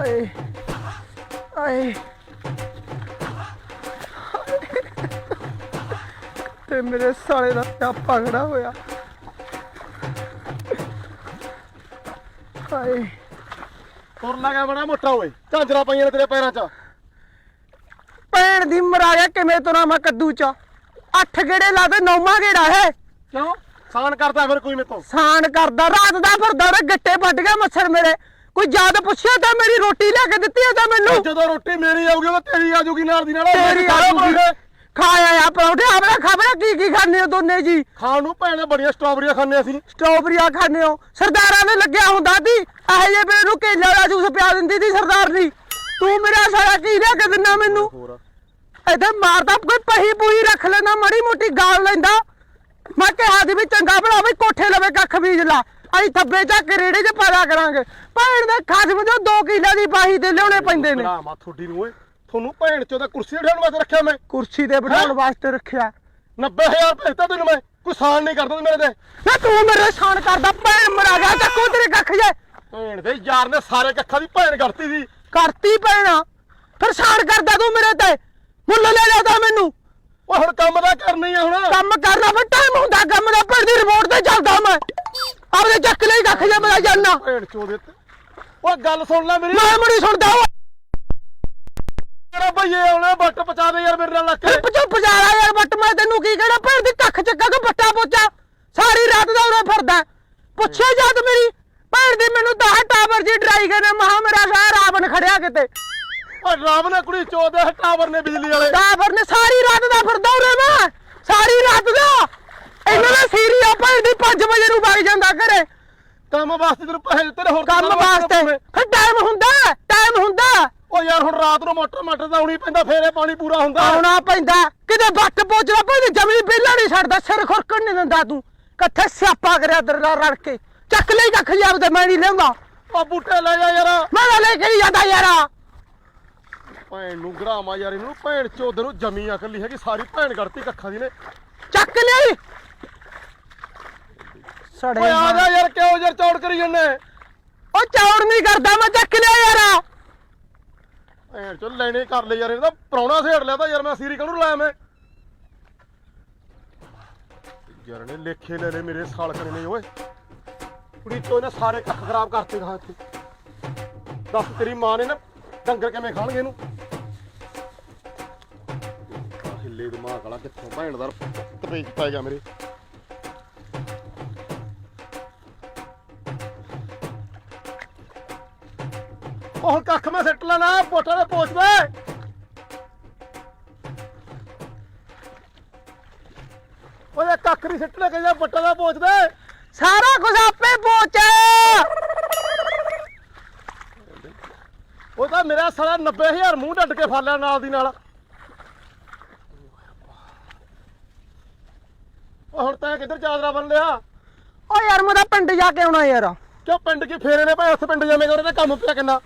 ਆਏ। ਆਏ। ਤੇ ਮੇਰੇ ਸਾਲੇ ਦਾ ਸਿਆਪਾ ਖੜਾ ਹੋਇਆ। ਹਾਏ ਤੁਰ ਲੱਗਾ ਬੜਾ ਮੋਟਾ ਓਏ। ਝਾਂਜਰਾ ਪਈਆਂ ਨੇ ਤੇਰੇ ਪੈਰਾਂ 'ਚ। ਭੈਣ ਦੀ ਮਰਾ ਗਿਆ ਕਿਵੇਂ ਤੁਰਾਂ ਮੈਂ ਕੱਦੂ ਚ? ਅੱਠ ਗੇੜੇ ਲਾ ਦੇ ਨੌਵਾਂ ਗੇੜਾ ਹੈ। ਕਿਉਂ? ਸਾਨ ਕਰਦਾ ਫਿਰ ਕੋਈ ਮੇਤੋਂ ਸਾਨ ਕਰਦਾ ਰਾਤ ਦਾ ਫਿਰਦਾ ਉਹ ਗੱਟੇ ਵੱਢ ਗਿਆ ਮੱਛਰ ਮੇਰੇ। ਕੋਈ ਯਾਦ ਪੁੱਛਿਆ ਤਾਂ ਮੇਰੀ ਰੋਟੀ ਲਿਆ ਕੇ ਦਿੱਤੀ ਆ ਤਾਂ ਮੈਨੂੰ? ਜਦੋਂ ਰੋਟੀ ਮੇਰੀ ਆਊਗੀ ਉਹ ਤੇਰੀ ਆਜੂਗੀ ਨਾਲ ਦੀ ਨਾਲ ਤੇਰੀ ਆਜੂਗੀ ਖਾਇਆ ਆ ਪਰੌਂਠੇ ਆਪਣਾ ਖਬਰ ਕੀ ਕੀ ਖਾਣੇ ਹੋ ਦੋਨੇ ਜੀ। ਖਾਣ ਨੂੰ ਭੈਣੇ ਬੜੀਆਂ ਸਟ੍ਰਾਬੇਰੀਆਂ ਖਾਂਦੇ ਅਸੀਂ। ਸਟ੍ਰਾਬੇਰੀਆਂ ਖਾਣੇ ਹੋ? ਸਰਦਾਰਾਂ ਦੇ ਲੱਗਿਆ ਹੁੰਦਾ ਸੀ ਇਹੋ ਜਿਹੇ ਬੇ ਨੂੰ ਕੇਲੇ ਵਾਲਾ ਜੂਸ ਪਿਆ ਦਿੰਦੀ ਸੀ ਸਰਦਾਰਨੀ ਤੂੰ ਮੇਰਾ ਸਾਰਾ ਕੀ ਲਿਆ ਕੇ ਦਿੰਦਾ ਮੈਨੂੰ? ਇਹਦੇ ਮਾਰਦਾ ਕੋਈ ਪਹੀ ਪੂਈ ਰੱਖ ਲੈਂਦਾ ਮਾੜੀ ਮੋਟੀ ਗਾਲ ਲੈਂਦਾ। ਮੈਂ ਕਿਹਾ ਦੀ ਵੀ ਚੰਗਾ ਭਲਾ ਵੀ ਕੋਠੇ ਲਵੇ ਕੱਖ ਬੀਜ ਲਾ। ਅਸੀਂ ਥੱਬੇ ਚੱਕ ਰੇੜੇ 'ਚ ਪਾਇਆ ਕਰਾਂਗੇ। ਭੈਣ ਦੇ ਖਸਮ ਜੋ 2 ਕਿੱਲੇ ਦੀ ਬਾਹੀ ਤੇ ਲਿਆਉਣੇ ਪੈਂਦੇ ਨੇ। ਮਾ ਥੋੜੀ ਨੂੰ ਓਏ ਤੁਹਾਨੂੰ ਭੈਣ ਚੋਂ ਤਾਂ ਕੁਰਸੀ ਢਾਉਣ ਵਾਸਤੇ ਰੱਖਿਆ ਮੈਂ। ਕੁਰਸੀ ਤੇ ਬਿਠਾਉਣ? ਵਾਸਤੇ ਰੱਖਿਆ। 90000 ਭੇਜਤਾ ਤੈਨੂੰ ਮੈਂ ਕੋਈ ਸਾਨ ਨਹੀਂ ਕਰਦਾ ਤੂੰ ਮੇਰੇ ਤੇ। ਨਾ ਤੂੰ ਮੇਰੇ ਸਾਨ ਕਰਦਾ ਭੈਣ ਮਰਾ ਗਿਆ ਚੱਕੋ ਤੇਰੇ ਕੱਖ ਜੇ। ਭੈਣ ਦੇ ਯਾਰ ਨੇ ਸਾਰੇ ਕੱਖਾਂ ਦੀ ਭੈਣ ਕਰਤੀ ਸੀ। ਕਰਤੀ ਭੈਣਾ ਫਿਰ ਸਾਨ ਕਰਦਾ ਤੂੰ ਮੇਰੇ ਤੇ। ਮੁੱਲ ਲੈ ਲਿਆ ਮੈਨੂੰ। ਓਏ ਹੁਣ ਕੰਮ ਦਾ ਕਰਨੀ ਆ ਹੁਣ। ਕੰਮ ਕਰਨਾ ਫਿਰ ਟਾਈਮ ਹੁੰਦਾ ਕੰਮ ਦਾ ਭੈਣ ਦੀ ਰਿਪੋਰਟ ਤੇ ਚੱਲਦਾ ਮੈਂ। ਆਪਦੇ ਚੱਕ ਲਈ ਕੱਖ ਜੇ ਮੇਰਾ ਜਾਨਾ ਓਏ ਗੱਲ ਸੁਣ ਲੈ ਮੇਰੀ। ਮੈਂ ਮੜੀ ਸੁਣਦਾ ਓਏ। ਤੇਰਾ ਭਈਏ ਆਉਣਾ ਬੱਟ ਪਚਾ ਦੇ ਯਾਰ ਮੇਰੇ ਨਾਲ ਲੱਗ ਕੇ ਚੁੱਪ ਚੁੱਪ ਜਾ ਰਿਹਾ ਯਾਰ ਬੱਟ ਮੈਂ ਤੈਨੂੰ ਕੀ ਕਹਿਣਾ ਭੈਣ ਦੀ ਕੱਖ ਚੱਕਾ ਕੇ ਬੱਟਾ ਪੋਚਾ। ਸਾਰੀ ਰਾਤ ਦਾ ਉਰੇ ਫਿਰਦਾ। ਪੁੱਛੇ ਜਦ ਮੇਰੀ ਭੈਣ ਦੀ ਮੈਨੂੰ ਤਾਂ ਟਾਵਰ ਜੀ ਡਰਾਈ ਗਏ ਨੇ ਮਹਾ ਮੇਰਾ ਸਾਰਾ ਰਾਵਣ ਖੜਿਆ ਕਿਤੇ। ਰਾਮ ਨੇ ਕੁੜੀ ਚੋਦੇ ਟਾਵਰ ਨੇ ਬਿਜਲੀ ਵਾਲੇ। ਟਾਵਰ ਨੇ ਸਾਰੀ ਰਾਤ ਦਾ ਫਿਰਦਾ ਉਰੇ ਮੈਂ। ਸਾਰੀ ਰਾਤ ਦਾ ਇਹਨਾਂ ਦਾ ਸੀਰੀਆ ਭੈਣ ਦੀ 5 ਵਜੇ ਨੂੰ ਵਗ ਜਾਂਦਾ ਘਰੇ। ਕੰਮ ਵਾਸਤੇ ਤੈਨੂੰ ਪੈਸੇ ਨੇ ਹੋਰ ਕੰਮ ਵਾਸਤੇ। ਫਿਰ ਟਾਈਮ ਹੁੰਦਾ ਟਾਈਮ ਹੁੰਦਾ। ਓ ਯਾਰ ਹੁਣ ਰਾਤ ਨੂੰ ਮੋਟਰ ਮਟਰ ਤਾਂ ਆਉਣੀ ਪੈਂਦਾ ਫੇਰ ਇਹ ਪਾਣੀ ਪੂਰਾ ਹੁੰਦਾ। ਆਉਣਾ ਪੈਂਦਾ। ਕਿਤੇ ਬੱਟ ਪੋਚਦਾ ਭਾਈ ਜਮੀ ਬੇਲਾ ਨਹੀਂ ਛੱਡਦਾ ਸਿਰ ਖੁਰਕਣ ਨਹੀਂ ਦਿੰਦਾ ਤੂੰ। ਕਿੱਥੇ ਸਿਆਪਾ ਕਰਿਆ ਤੇਰੇ ਨਾਲ ਰਲ ਕੇ? ਚੱਕ ਲਈ ਕੱਖ ਜਾ ਤੇ ਮੈਂ ਨਹੀਂ ਲਿਆਉਂਦਾ। ਓ ਬੂਟੇ ਲੈ ਜਾ ਯਾਰ। ਮੈਂ ਲੈ ਕੇ ਜਾਂਦਾ ਯਾਰਾ। ਭੈਣ ਨੂੰ ਗਰਾਮਾ ਯਾਰ ਇਹਨੂੰ ਭੈਣ ਚੋਦ ਨੂੰ ਜਮੀ ਅਕਲ ਹੈਗੀ ਸਾਰੀ ਭੈਣ ਕਰਤੀ ਕੱਖਾਂ ਦੀ ਨੇ। ਚੱਕ ਲਈ ਸੜੇ ਓਏ ਆ ਜਾ ਯਾਰ ਕਿਉਂ ਯਾਰ ਚੌੜ ਕਰੀ ਜੰਨੇ ਉਹ ਚੌੜ ਨਹੀਂ ਕਰਦਾ ਮੈਂ ਚੱਕ ਲਿਆ ਯਾਰਾ। ਭੈਣ ਚੋ ਲੈਣੇ ਕਰ ਲੈ ਯਾਰ ਇਹਦਾ ਪ੍ਰਾਹੁਣਾ ਸੇੜ ਲਿਆ ਤਾਂ ਯਾਰ ਮੈਂ ਸੀਰੀ ਕਾਹਨੂੰ ਲਾਇਆ ਮੈਂ। ਯਾਰ ਨੇ ਲੇਖੇ ਲੈ ਲੈ ਮੇਰੇ ਸਾਲ ਕਰੇ ਨੇ ਓਏ। ਕੁੜੀ ਤੋਂ ਇਹਨੇ ਸਾਰੇ ਕੱਖ ਖਰਾਬ ਕਰਤੇ ਖਾ ਕੇ ਦੱਸ ਤੇਰੀ ਮਾਂ ਨੇ ਨਾ ਡੰਗਰ ਕਿਵੇਂ ਖਾਣਗੇ ਇਹਨੂੰ? ਹਿੱਲੇ ਦਿਮਾਗ ਵਾਲਾ ਕਿੱਥੋਂ ਭੈਣ ਦਾ ਤਪੇਚ ਪੈ ਗਿਆ ਮੇਰੇ। ਉਹ ਹੁਣ ਕੱਖ ਮੈਂ ਸਿੱਟ ਲੈਣਾ ਪੋਟਾ ਦੇ ਪੋਚ ਦੇ ਓਏ ਕੱਖ ਨਹੀਂ ਸਿੱਟਣਾ ਕਿ ਪੋਟਾ ਦਾ ਪੋਚ ਦੇ ਸਾਰਾ ਕੁਝ ਆਪੇ ਪੋਚ। ਉਹ ਤਾਂ ਮੇਰਾ ਸਾਲਾ 90000 ਮੂੰਹ ਡੱਡ ਕੇ ਫੜ ਲਿਆ ਨਾਲ ਦੀ ਨਾਲ। ਉਹ ਹੁਣ ਤੈਂ ਕਿੱਧਰ ਚਾਦਰਾ ਬਣ ਲਿਆ? ਓ ਯਾਰ ਮੈਂ ਤਾਂ ਪਿੰਡ ਜਾ ਕੇ ਆਉਣਾ ਯਾਰ। ਕਿਉਂ ਪਿੰਡ ਕੀ ਫੇਰੇ ਨੇ ਭਾਈ? ਉੱਥੇ ਪਿੰਡ ਜਾਵੇਂਗਾ ਉਹਦੇ ਕੰਮ ਪਿਆ ਕਿੰਨਾ?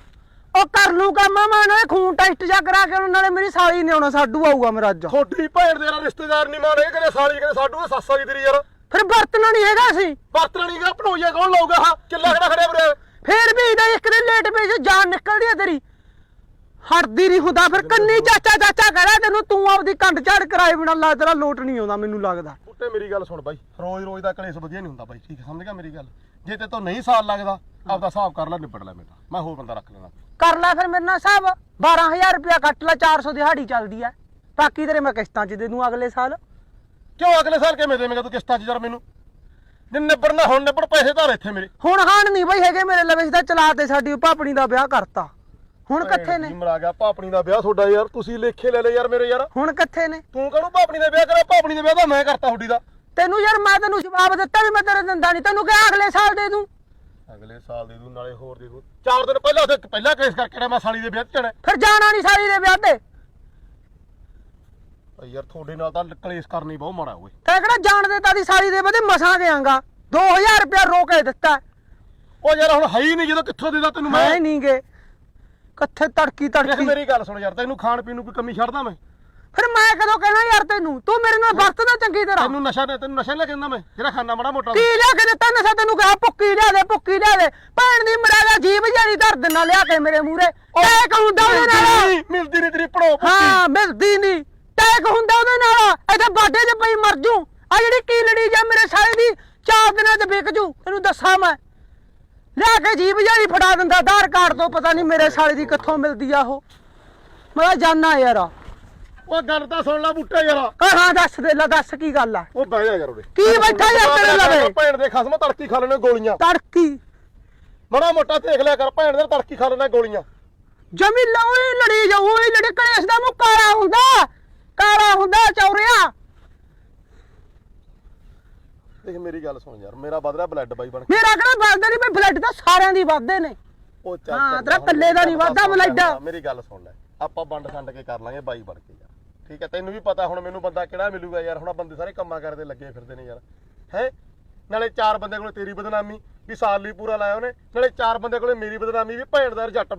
ਉਹ ਕਰ ਲੂ ਕੰਮ ਮੈਂ ਨਾਲੇ ਖੂਨ ਟੈਸਟ ਜਾ ਕਰਾ ਕੇ ਉਹਨਾਂ ਨਾਲੇ ਮੇਰੀ ਸਾਲੀ ਨੇ ਆਉਣਾ ਸਾਡੂ ਆਊਗਾ ਮੇਰਾ ਅੱਜ। ਥੋੜੀ ਭੈਣ ਦੇ ਨਾਲ ਰਿਸ਼ਤੇਦਾਰ ਨਹੀਂ ਮਾਣੇ ਕਦੇ ਸਾਲੀ ਕਦੇ ਸਾਡੂ ਦੇ ਸੱਸ ਗਈ ਤੇਰੀ ਯਾਰ। ਫਿਰ ਵਰਤਣਾ ਨਹੀਂ ਹੈਗਾ ਸੀ ਬਰਤਨ ਨਹੀਂ ਗਾ ਭਣੋਈਆ ਕੌਣ ਲਾਊਗਾ ਹਾਂ ਕਿੱਲਾ ਖੜਾ ਖੜਿਆ ਵੀਰੇ ਫੇਰ ਵੀ ਇਹਦਾ ਇੱਕ ਦਿਨ ਲੇਟ ਪਈ ਜਾਨ ਨਿਕਲਦੀ ਆ ਤੇਰੀ। ਹਟਦੀ ਨਹੀਂ ਹੁੰਦਾ ਫਿਰ ਕੰਨੀ ਚਾਚਾ ਚਾਚਾ ਕਹਦਾ ਤੈਨੂੰ ਤੂੰ ਆਪਦੀ ਕੰਡ ਝਾੜ ਕਰਾਏ ਬਿਨਾ ਲਾ ਤੇਰਾ ਲੋਟ ਨਹੀਂ ਆਉਂਦਾ ਮੈਨੂੰ ਲੱਗਦਾ। ਬੁੱਟੇ ਮੇਰੀ ਗੱਲ ਸੁਣ ਬਾਈ ਰੋਜ਼ ਰੋਜ਼ ਦਾ ਕਲੇਸ਼ ਵਧੀਆ ਨਹੀਂ ਹੁੰਦਾ ਬਾਈ ਠੀਕ ਹੈ, ਸਮਝ ਗਿਆ ਮੇਰੀ ਗੱਲ? ਜੇ ਤੇ ਤੋਂ ਨਹੀਂ ਸਾਲ ਲੱਗਦਾ ਆਪਦਾ ਹਿਸਾਬ ਕਰ ਲੈ ਨਿਬੜ ਲੈ ਮੇਰਾ। ਮੈਂ ਹੋਰ ਬੰਦਾ ਰੱਖ ਲੈਣਾ ਕਰ ਲੈ ਫਿਰ ਮੇਰੇ ਨਾਲ ਸਾਹਿਬ 12000 ਰੁਪਇਆ ਕੱਟ ਲੈ 400 ਦਿਹਾੜੀ ਚੱਲਦੀ ਐ। ਬਾਕੀ ਤੇਰੇ ਮੈਂ ਕਿਸ਼ਤਾਂ 'ਚ ਦੇ ਦੂੰ ਅਗਲੇ ਸਾਲ। ਕਿਉਂ ਅਗਲੇ ਸਾਲ ਕਿਵੇਂ ਦੇਵੇਂਗਾ ਤੂੰ ਕਿਸ਼ਤਾਂ 'ਚ ਯਾਰ ਮੈਨੂੰ? ਜੇ ਨਿਬੜਨਾ ਹੁਣ ਨਿਬੜ ਪੈਸੇ ਧਾਰ ਇੱਥੇ ਮੇਰੇ। ਹੁਣ ਹਾਨ ਨਹੀਂ ਬਈ ਹੈਗੇ ਮੇਰੇ ਲਵੇ ਦਾ ਚਲਾ ਤੇ ਸਾਡੀ ਭਾਪਣੀ ਦਾ ਵਿਆਹ ਕਰਤਾ। ਹੁਣ ਕਿੱਥੇ ਨੇ? ਮਰਾ ਗਿਆ ਭਾਪਣੀ ਦਾ ਵਿਆਹ ਤੁਹਾਡਾ ਯਾਰ ਤੁਸੀਂ ਲੇਖੇ ਲੈ ਲੈ ਯਾਰ ਮੇਰੇ ਯਾਰ। ਹੁਣ ਕਿੱਥੇ ਨੇ? ਤੂੰ ਕਹਨੂੰ ਭਾਪਣੀ ਦਾ ਵਿਆਹ ਕਰਿਆ? ਭਾਪਣੀ ਦਾ ਵਿਆਹ ਤਾਂ ਮੈਂ ਕਰਤਾ ਤੁਹਾਡੀ ਦਾ। ਤੈਨੂੰ ਯਾਰ ਮੈਂ ਤੈਨੂੰ ਜਵਾਬ ਦਿੱਤਾ ਵੀ ਮੈਂ ਤੇਰੇ ਦਿੰਦਾ ਨਹੀਂ ਤੈਨੂੰ ਕਿਹਾ ਅਗਲੇ ਸਾਲ ਦੇ ਦੂੰ। ਅਗਲੇ ਸਾਲ ਦੇ ਦੂੰ ਨਾਲੇ ਹੋਰ ਦੇ ਦੂੰ ਚਾਰ ਦਿਨ ਪਹਿਲਾਂ ਉੱਥੇ ਪਹਿਲਾਂ ਕੇਸ ਕਰਕੇ ਆਇਆ ਮੈਂ ਸਾਲੀ ਦੇ ਵਿਆਹ ਜਾਣਾ। ਫਿਰ ਜਾਣਾ ਨਹੀਂ ਸਾਲੀ ਦੇ ਵਿਆਹ ਤੇ। ਓ ਯਾਰ ਤੁਹਾਡੇ ਨਾਲ ਤਾਂ ਕਲੇਸ਼ ਕਰਨੀ ਬਹੁਤ ਮਾੜਾ ਓਏ। ਤੇ ਕਿਹੜਾ ਜਾਣ ਦੇ ਤਾਦੀ ਸਾਲੀ ਦੇ ਬਦੇ ਮਸਾਂ ਗਿਆਂਗਾ 2000 ਰੁਪਇਆ ਰੋਕ ਕੇ ਦਿੱਤਾ। ਓ ਯਾਰ ਹੁਣ ਹੈ ਹੀ ਨਹੀਂ ਜਦੋਂ ਕਿੱਥੋਂ ਦੇਦਾ ਤੈਨੂੰ ਮੈਂ? ਮੈਂ ਨਹੀਂ ਗੇ। ਕਿੱਥੇ ਤੜਕੀ ਤੜਕੀ। ਮੇਰੀ ਗੱਲ ਸੁਣ ਯਾਰ ਤੈਨੂੰ ਖਾਣ ਪੀਣ ਨੂੰ ਕੋਈ ਕਮੀ ਛੱਡਦਾ ਮੈਂ? ਫਿਰ ਮੈਂ ਕਦੋਂ ਕਹਿਣਾ ਯਾਰ ਤੈਨੂੰ? ਤੂੰ ਮੇਰੇ ਨਾਲ ਵਰਤਦਾ ਚੰਗੀ ਤਰ੍ਹਾਂ। ਤੈਨੂੰ ਨਸ਼ਾ ਨੇ ਤੈਨੂੰ ਨਸ਼ਾ ਲੈ ਕੇ ਦਿੰਦਾ ਮੈਂ। ਜਿਹੜਾ ਖਾਣਾ ਮਾੜਾ ਮੋਟਾ ਕੀ ਲਿਆ ਕੇ ਦਿੱਤਾ ਨਸ਼ਾ ਤੈਨੂੰ? ਕਹਾ ਪੁੱਕੀ ਲਿਆ ਦੇ ਪੁੱਕੀ ਲਿਆ ਦੇ। ਭੈਣ ਦੀ ਮਰਾਦਾ ਜੀਬ ਜਾਨੀ ਦਰਦ ਨਾਲ ਲਿਆ ਕੇ ਮੇਰੇ ਮੂਰੇ ਟੈਕ ਹੁੰਦਾ ਉਹਦੇ ਨਾਲ। ਮਿਲਦੀ ਨਹੀਂ ਤੇਰੀ ਪੜੋ ਹਾਂ ਮਿਲਦੀ ਨਹੀਂ। ਟੈਕ ਹੁੰਦਾ ਉਹਦੇ ਨਾਲ। ਇਹਦੇ ਬਾਡੇ 'ਚ ਪਈ ਮਰ ਜੂ। ਆ ਜਿਹੜੀ ਕੀ ਲੜੀ ਜਾ ਮੇਰੇ ਸਾਲੇ ਦੀ ਚਾਰ ਦਿਨਾਂ 'ਚ ਵਿਕ ਜੂ ਤੈਨੂੰ ਦੱਸਾਂ ਮੈਂ। ਲਿਆ ਕੇ ਜੀਬ ਜਾਨੀ ਫੜਾ ਦਿੰਦਾ ਆਧਾਰ ਕਾਰਡ ਤੋਂ ਪਤਾ ਨਹੀਂ ਮੇਰੇ ਸਾਲੇ ਦੀ ਕਿੱਥੋਂ ਮਿਲਦੀ ਆ ਉਹ। ਮੈਂ ਜਾਨਾ ਯਾਰ। ਉਹ ਗੱਲ ਤਾਂ ਸੁਣ ਲੈ ਬੁੱਟਾ ਯਾਰ ਹਾਂ ਦੱਸ ਦੇ ਲੈ ਦੱਸ ਕੀ ਗੱਲ ਆ? ਉਹ ਬਹਿ ਜਾ ਯਾਰ ਉਰੇ। ਕੀ ਬੈਠਾ ਯਾਰ ਤੇਰੇ ਲਵੇ? ਭੈਣ ਦੇ ਖਸਮ ਤੜਕੀ ਖਾ ਲੈਣੇ ਗੋਲੀਆਂ। ਤੜਕੀ। ਮਾੜਾ ਮੋਟਾ ਦੇਖ ਲਿਆ ਕਰ ਭੈਣ ਦੇ ਤੜਕੀ ਖਾ ਲੈਣੇ ਗੋਲੀਆਂ। ਜਮੀ ਲਓਏ ਲੜੀ ਜਾਊ ਉਹੀ ਲੜੀ ਕਲੇਸ਼ ਦਾ ਮੂੰਹ ਕਾਲਾ ਹੁੰਦਾ ਕਾਲਾ ਹੁੰਦਾ ਚੌਰਿਆ। ਦੇਖ ਮੇਰੀ ਗੱਲ ਸੁਣ ਯਾਰ ਮੇਰਾ ਵੱਧ ਰਿਹਾ ਬਲੱਡ ਬਾਈ ਬਣ ਕੇ। ਮੇਰਾ ਕਿਹੜਾ ਵੱਧਦਾ ਨਹੀਂ ਬਈ ਬਲੱਡ ਤਾਂ ਸਾਰਿਆਂ ਦੀ ਵੱਧਦੇ ਨੇ। ਉਹ ਚੱਲ ਹਾਂ, ਤੇਰਾ ਇਕੱਲੇ ਦਾ ਨੀ ਮੇਰੀ ਗੱਲ ਵੱਧਦਾ ਬਲੱਡ। ਮੇਰੀ ਗੱਲ ਸੁਣ ਲੈ ਆਪਾਂ ਵੰਡ ਛੰਡ ਕੇ ਕਰ ਲਾਂਗੇ ਬਾਈ ਬਣ ਕੇ ਯਾਰ। ਠੀਕ ਹੈ ਤੈਨੂੰ ਵੀ ਪਤਾ ਹੁਣ ਮੈਨੂੰ ਬੰਦਾ ਕਿਹੜਾ ਮਿਲੂਗਾ ਯਾਰ ਹੁਣ ਆਹ ਬੰਦੇ ਸਾਰੇ ਕੰਮਾਂ ਕਰਦੇ ਲੱਗੇ ਫਿਰਦੇ ਨੇ ਯਾਰ। ਹੈ? ਨਾਲੇ ਚਾਰ ਬੰਦੇ ਕੋਲੇ ਤੇਰੀ ਬਦਨਾਮੀ ਵੀ ਸਾਲ ਲਈ ਪੂਰਾ ਲਾਇਆ ਉਹਨੇ ਨਾਲੇ ਚਾਰ ਬੰਦੇ ਕੋਲੇ ਮੇਰੀ ਬਦਨਾਮੀ ਵੀ ਭੈਣ ਦਾ ਜੱਟ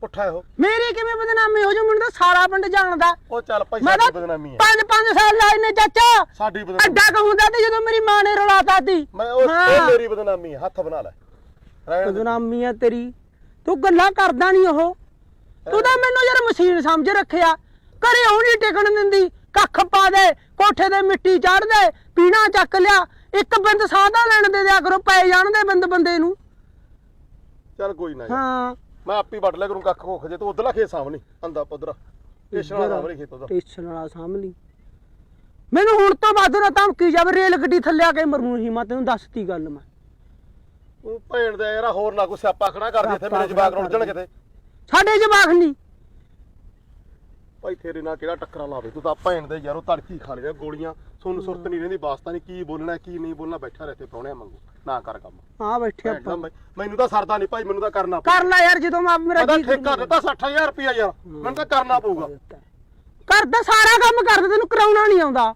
ਪੁੱਠਾ ਇਹੋ। ਮੇਰੀ ਕਿਵੇਂ ਬਦਨਾਮੀ ਹੋ ਜੂ ਮੈਨੂੰ ਤਾਂ ਸਾਰਾ ਪਿੰਡ ਜਾਣਦਾ। ਉਹ ਚੱਲ ਭਾਈ ਸਾਡੀ ਬਦਨਾਮੀ ਹੈ। ਪੰਜ ਪੰਜ ਸਾਲ ਲਾਏ ਨੇ ਚਾਚਾ। ਸਾਡੀ ਬਦਨਾਮੀ। ਅੱਡਾ ਕ ਹੁੰਦਾ ਤੇ ਜਦੋਂ ਮੇਰੀ ਮਾਂ ਨੇ ਰਲਾਤਾ ਤੀ ਮੈਂ ਉਹ ਹਾਂ। ਮੇਰੀ ਬਦਨਾਮੀ ਹੈ ਹੱਥ ਬਣਾ ਲੈ। ਬਦਨਾਮੀ ਆ ਤੇਰੀ। ਤੂੰ ਗੱਲਾਂ ਕਰਦਾ ਨਹੀਂ ਉਹ। ਤੂੰ ਤਾਂ ਮੈਨੂੰ ਯਾਰ ਮਸ਼ੀਨ ਸਮਝ ਰੱਖਿਆ। ਘਰੇ ਉਹ ਨਹੀਂ ਟਿਕਣ ਦਿੰਦੀ। ਕੱਖ ਪਾ ਦੇ ਕੋਠੇ ਤੇ ਮਿੱਟੀ ਚੜ ਦੇ ਪੀਣਾ ਚੱਕ ਲਿਆ। ਇੱਕ ਬਿੰਦ ਸਾਦਾ ਲੈਣ ਦੇ ਦਿਆ ਕਰੋ ਪੈ ਜਾਣ ਦੇ ਬਿੰਦ ਬੰਦੇ ਨੂੰ। ਚੱਲ ਕੋਈ ਨਾ ਯਾਰ। ਹਾਂ। ਮੈਂ ਆਪੀ ਵੱਢ ਲਿਆ ਕਰੂੰ ਕੱਖ ਖੋਖ ਜੇ ਤੂੰ ਉਧਰਲਾ ਖੇਤ ਸਾਹਮਣੇ ਅੰਦਾ ਪੁੱਧਰਾ। ਟੇਸ਼ਨ ਵਾਲਾ ਸਾਹਮਣੇ ਖੇਤ ਉਹਦਾ ਟੇਸ਼ਨ ਵਾਲਾ ਸਾਹਮਣੀ ਮੈਨੂੰ ਹੁਣ ਤੋਂ ਵੱਧ ਨਾ ਧਮਕੀ ਜਾਵੇ ਰੇਲ ਗੱਡੀ ਥੱਲੇ ਆ ਕੇ ਮਰੂ ਹੀ ਮੈਂ ਤੈਨੂੰ ਦੱਸਤੀ ਗੱਲ ਮੈਂ। ਤੂੰ ਭੈਣ ਦਾ ਯਾਰ ਹੋਰ ਨਾ ਕੋਈ ਸਿਆਪਾ ਖੜਾ ਕਰ ਦੇ ਇੱਥੇ ਮੇਰੇ ਜਵਾਕ ਰੁੱਟ ਜਾਣ ਕਿਤੇ। ਸਾਡੇ ਜਵਾਕ ਨਹੀਂ। ਭਾਈ ਤੇਰੇ ਨਾਲ ਕਿਹੜਾ ਟੱਕਰਾ ਲਾਵੇ? ਤੂੰ ਤਾਂ ਭੈਣ ਦੇ ਯਾਰੋ ਤੜਕੀ ਖਾ ਲਿਆ ਗੋਲੀਆਂ। ਸੁਣ ਸੁਰਤ ਨਹੀਂ ਰਹਿੰਦੀ ਵਾਸਤਾ ਨਹੀਂ ਕੀ ਬੋਲਣਾ ਕੀ ਨਹੀਂ ਬੋਲਣਾ ਬੈਠਾ ਰਹੇ ਤੇ ਪ੍ਰਾਹੁਣਿਆਂ ਮੰਗੂ ਨਾ ਕਰ ਕੰਮ। ਆ ਬੈਠੇ ਭੈਣ ਦਾ ਆਪਾਂ ਮੈਂ- ਮੈਨੂੰ ਤਾਂ ਸਰਦਾ ਨਹੀਂ ਭਾਈ ਮੈਨੂੰ ਤਾਂ ਕਰਨਾ ਪਊ। ਕਰ ਲੈ ਯਾਰ ਜਦੋਂ ਮੈਂ ਮੇਰਾ ਜੀ ਠੇਕਾ ਦਿੱਤਾ 60000 ਰੁਪਇਆ ਯਾਰ। ਮੈਨੂੰ ਤਾਂ ਕਰਨਾ ਪਊਗਾ। ਕਰਦਾ ਸਾਰਾ ਕੰਮ ਕਰਦਾ ਤੈਨੂੰ ਕਰਾਉਣਾ ਨਹੀਂ ਆਉਂਦਾ।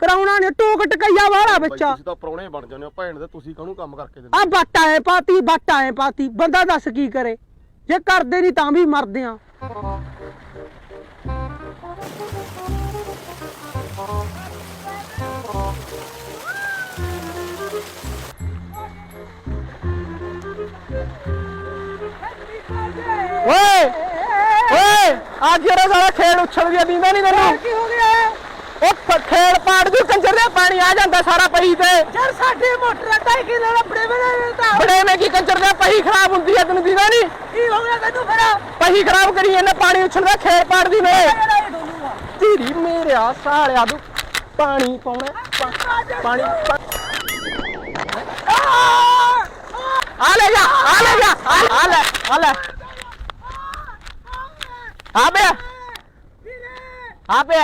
ਕਰਾਉਣਾ ਨਹੀਂ ਟੋਕ ਟਕਈਆ ਵਾਲਾ ਭਾਈ ਬੱਚਾ। ਤੁਸੀਂ ਤਾਂ ਪ੍ਰਾਹੁਣੇ ਬਣ ਜਾਂਦੇ ਹੋ ਭੈਣ ਦੇ ਤੁਸੀਂ ਕਾਹਨੂੰ ਕੰਮ ਕਰਕੇ ਦਿੰਦੇ? ਆ ਬੱਟ ਆਏ ਪਾਤੀ ਬੱਟ ਆਏ ਪਾਤੀ। ਬੰਦਾ ਦੱਸ ਕੀ ਕਰੇ? ਜੇ ਕਰਦੇ ਨਹੀਂ ਤਾਂ ਵੀ ਮਰਦੇ ਆ। ਅੱਜ ਜਿਹੜਾ ਸਾਰਾ ਖੇਡ ਉਛਲ ਗਿਆ ਦੀਂਦਾ ਨਹੀਂ ਤੈਨੂੰ ਕੀ ਹੋ ਗਿਆ? ਉਹ ਖੇਡ ਪਾੜ ਜੂ ਕੰਜਰ ਦੇ ਪਾਣੀ ਆ ਜਾਂਦਾ ਸਾਰਾ ਪਹੀ ਤੇ। ਯਾਰ ਸਾਡੇ ਮੋਟਰ ਢਾਈ ਕਿਲੋ ਲੱਪੜੇ ਵੇਲੇ ਤਾਂ। ਬੜੇ ਨੇ ਕੀ ਕੰਜਰ ਦੇ ਪਹੀ ਖਰਾਬ ਹੁੰਦੀ ਆ ਤੈਨੂੰ ਦੀਦਾ ਨਹੀਂ? ਕੀ ਹੋ ਗਿਆ ਤੈਨੂੰ ਫਿਰ? ਪਹੀ ਖਰਾਬ ਕਰੀ ਇਹਨੇ ਪਾਣੀ ਉਛਲਦਾ ਖੇਡ ਪਾੜਦੀ ਨੇ ਤੇਰੀ ਮੇਰਿਆ ਸਾਲਿਆ ਤੂੰ ਪਾਣੀ ਪਾਉਣਾ। ਪਾਣੀ ਆ ਲੈ ਜਾ ਆ ਲੈ ਜਾ ਆ ਲੈ ਆ ਲੈ। ਆ। ਬੇ ਆ। ਬੇ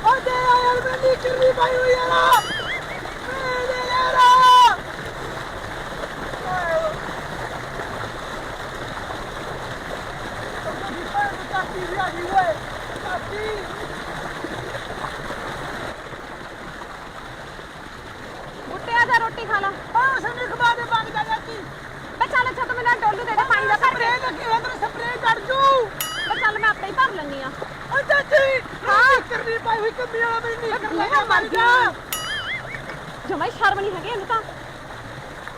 ਓ ਤੇ ਯਾਰ ਮੈਂ ਨੀ ਕਰਨੀ ਪਾਈ ਹੋਈ ਯਾਰ ਮੇਰੇ ਯਾਰ ਉੱਟਿਆ ਜਾ ਰੋਟੀ ਖਾ ਲਾ ਆ ਸਮੇਂ ਖਵਾ ਦੇ ਬੰਦ ਜਾ ਜਾਂਦੀ ਬੇ ਚੱਲ ਅੱਛਾ ਤੂੰ ਮੈਨੂੰ ਡੋਲੂ ਦੇ ਦੇ ਪਾਣੀ ਦਾ ਭਰ ਕੇ ਸਪਰੇ ਲੱਗੀ ਹੋਇਆ ਤੇਰੇ ਸਪਰੇ ਕਰ ਜੂ ਬੇ ਚੱਲ ਮੈਂ ਆਪੇ ਹੀ ਭਰ ਲੈਣੀ ਆ ਓ ਚਾਚੀ ਹਾਂ ਕਰਨੀ ਪਾਈ ਹੋਈ ਕੰਮੀ ਵਾਲਾ ਮੈਨੂੰ ਨਹੀਂ ਕਰ ਲਿਆ ਮਰ ਜਾ ਜਮਾ ਹੀ ਸ਼ਰਮ ਨਹੀਂ ਹੈਗੀ ਇਹਨੂੰ ਤਾਂ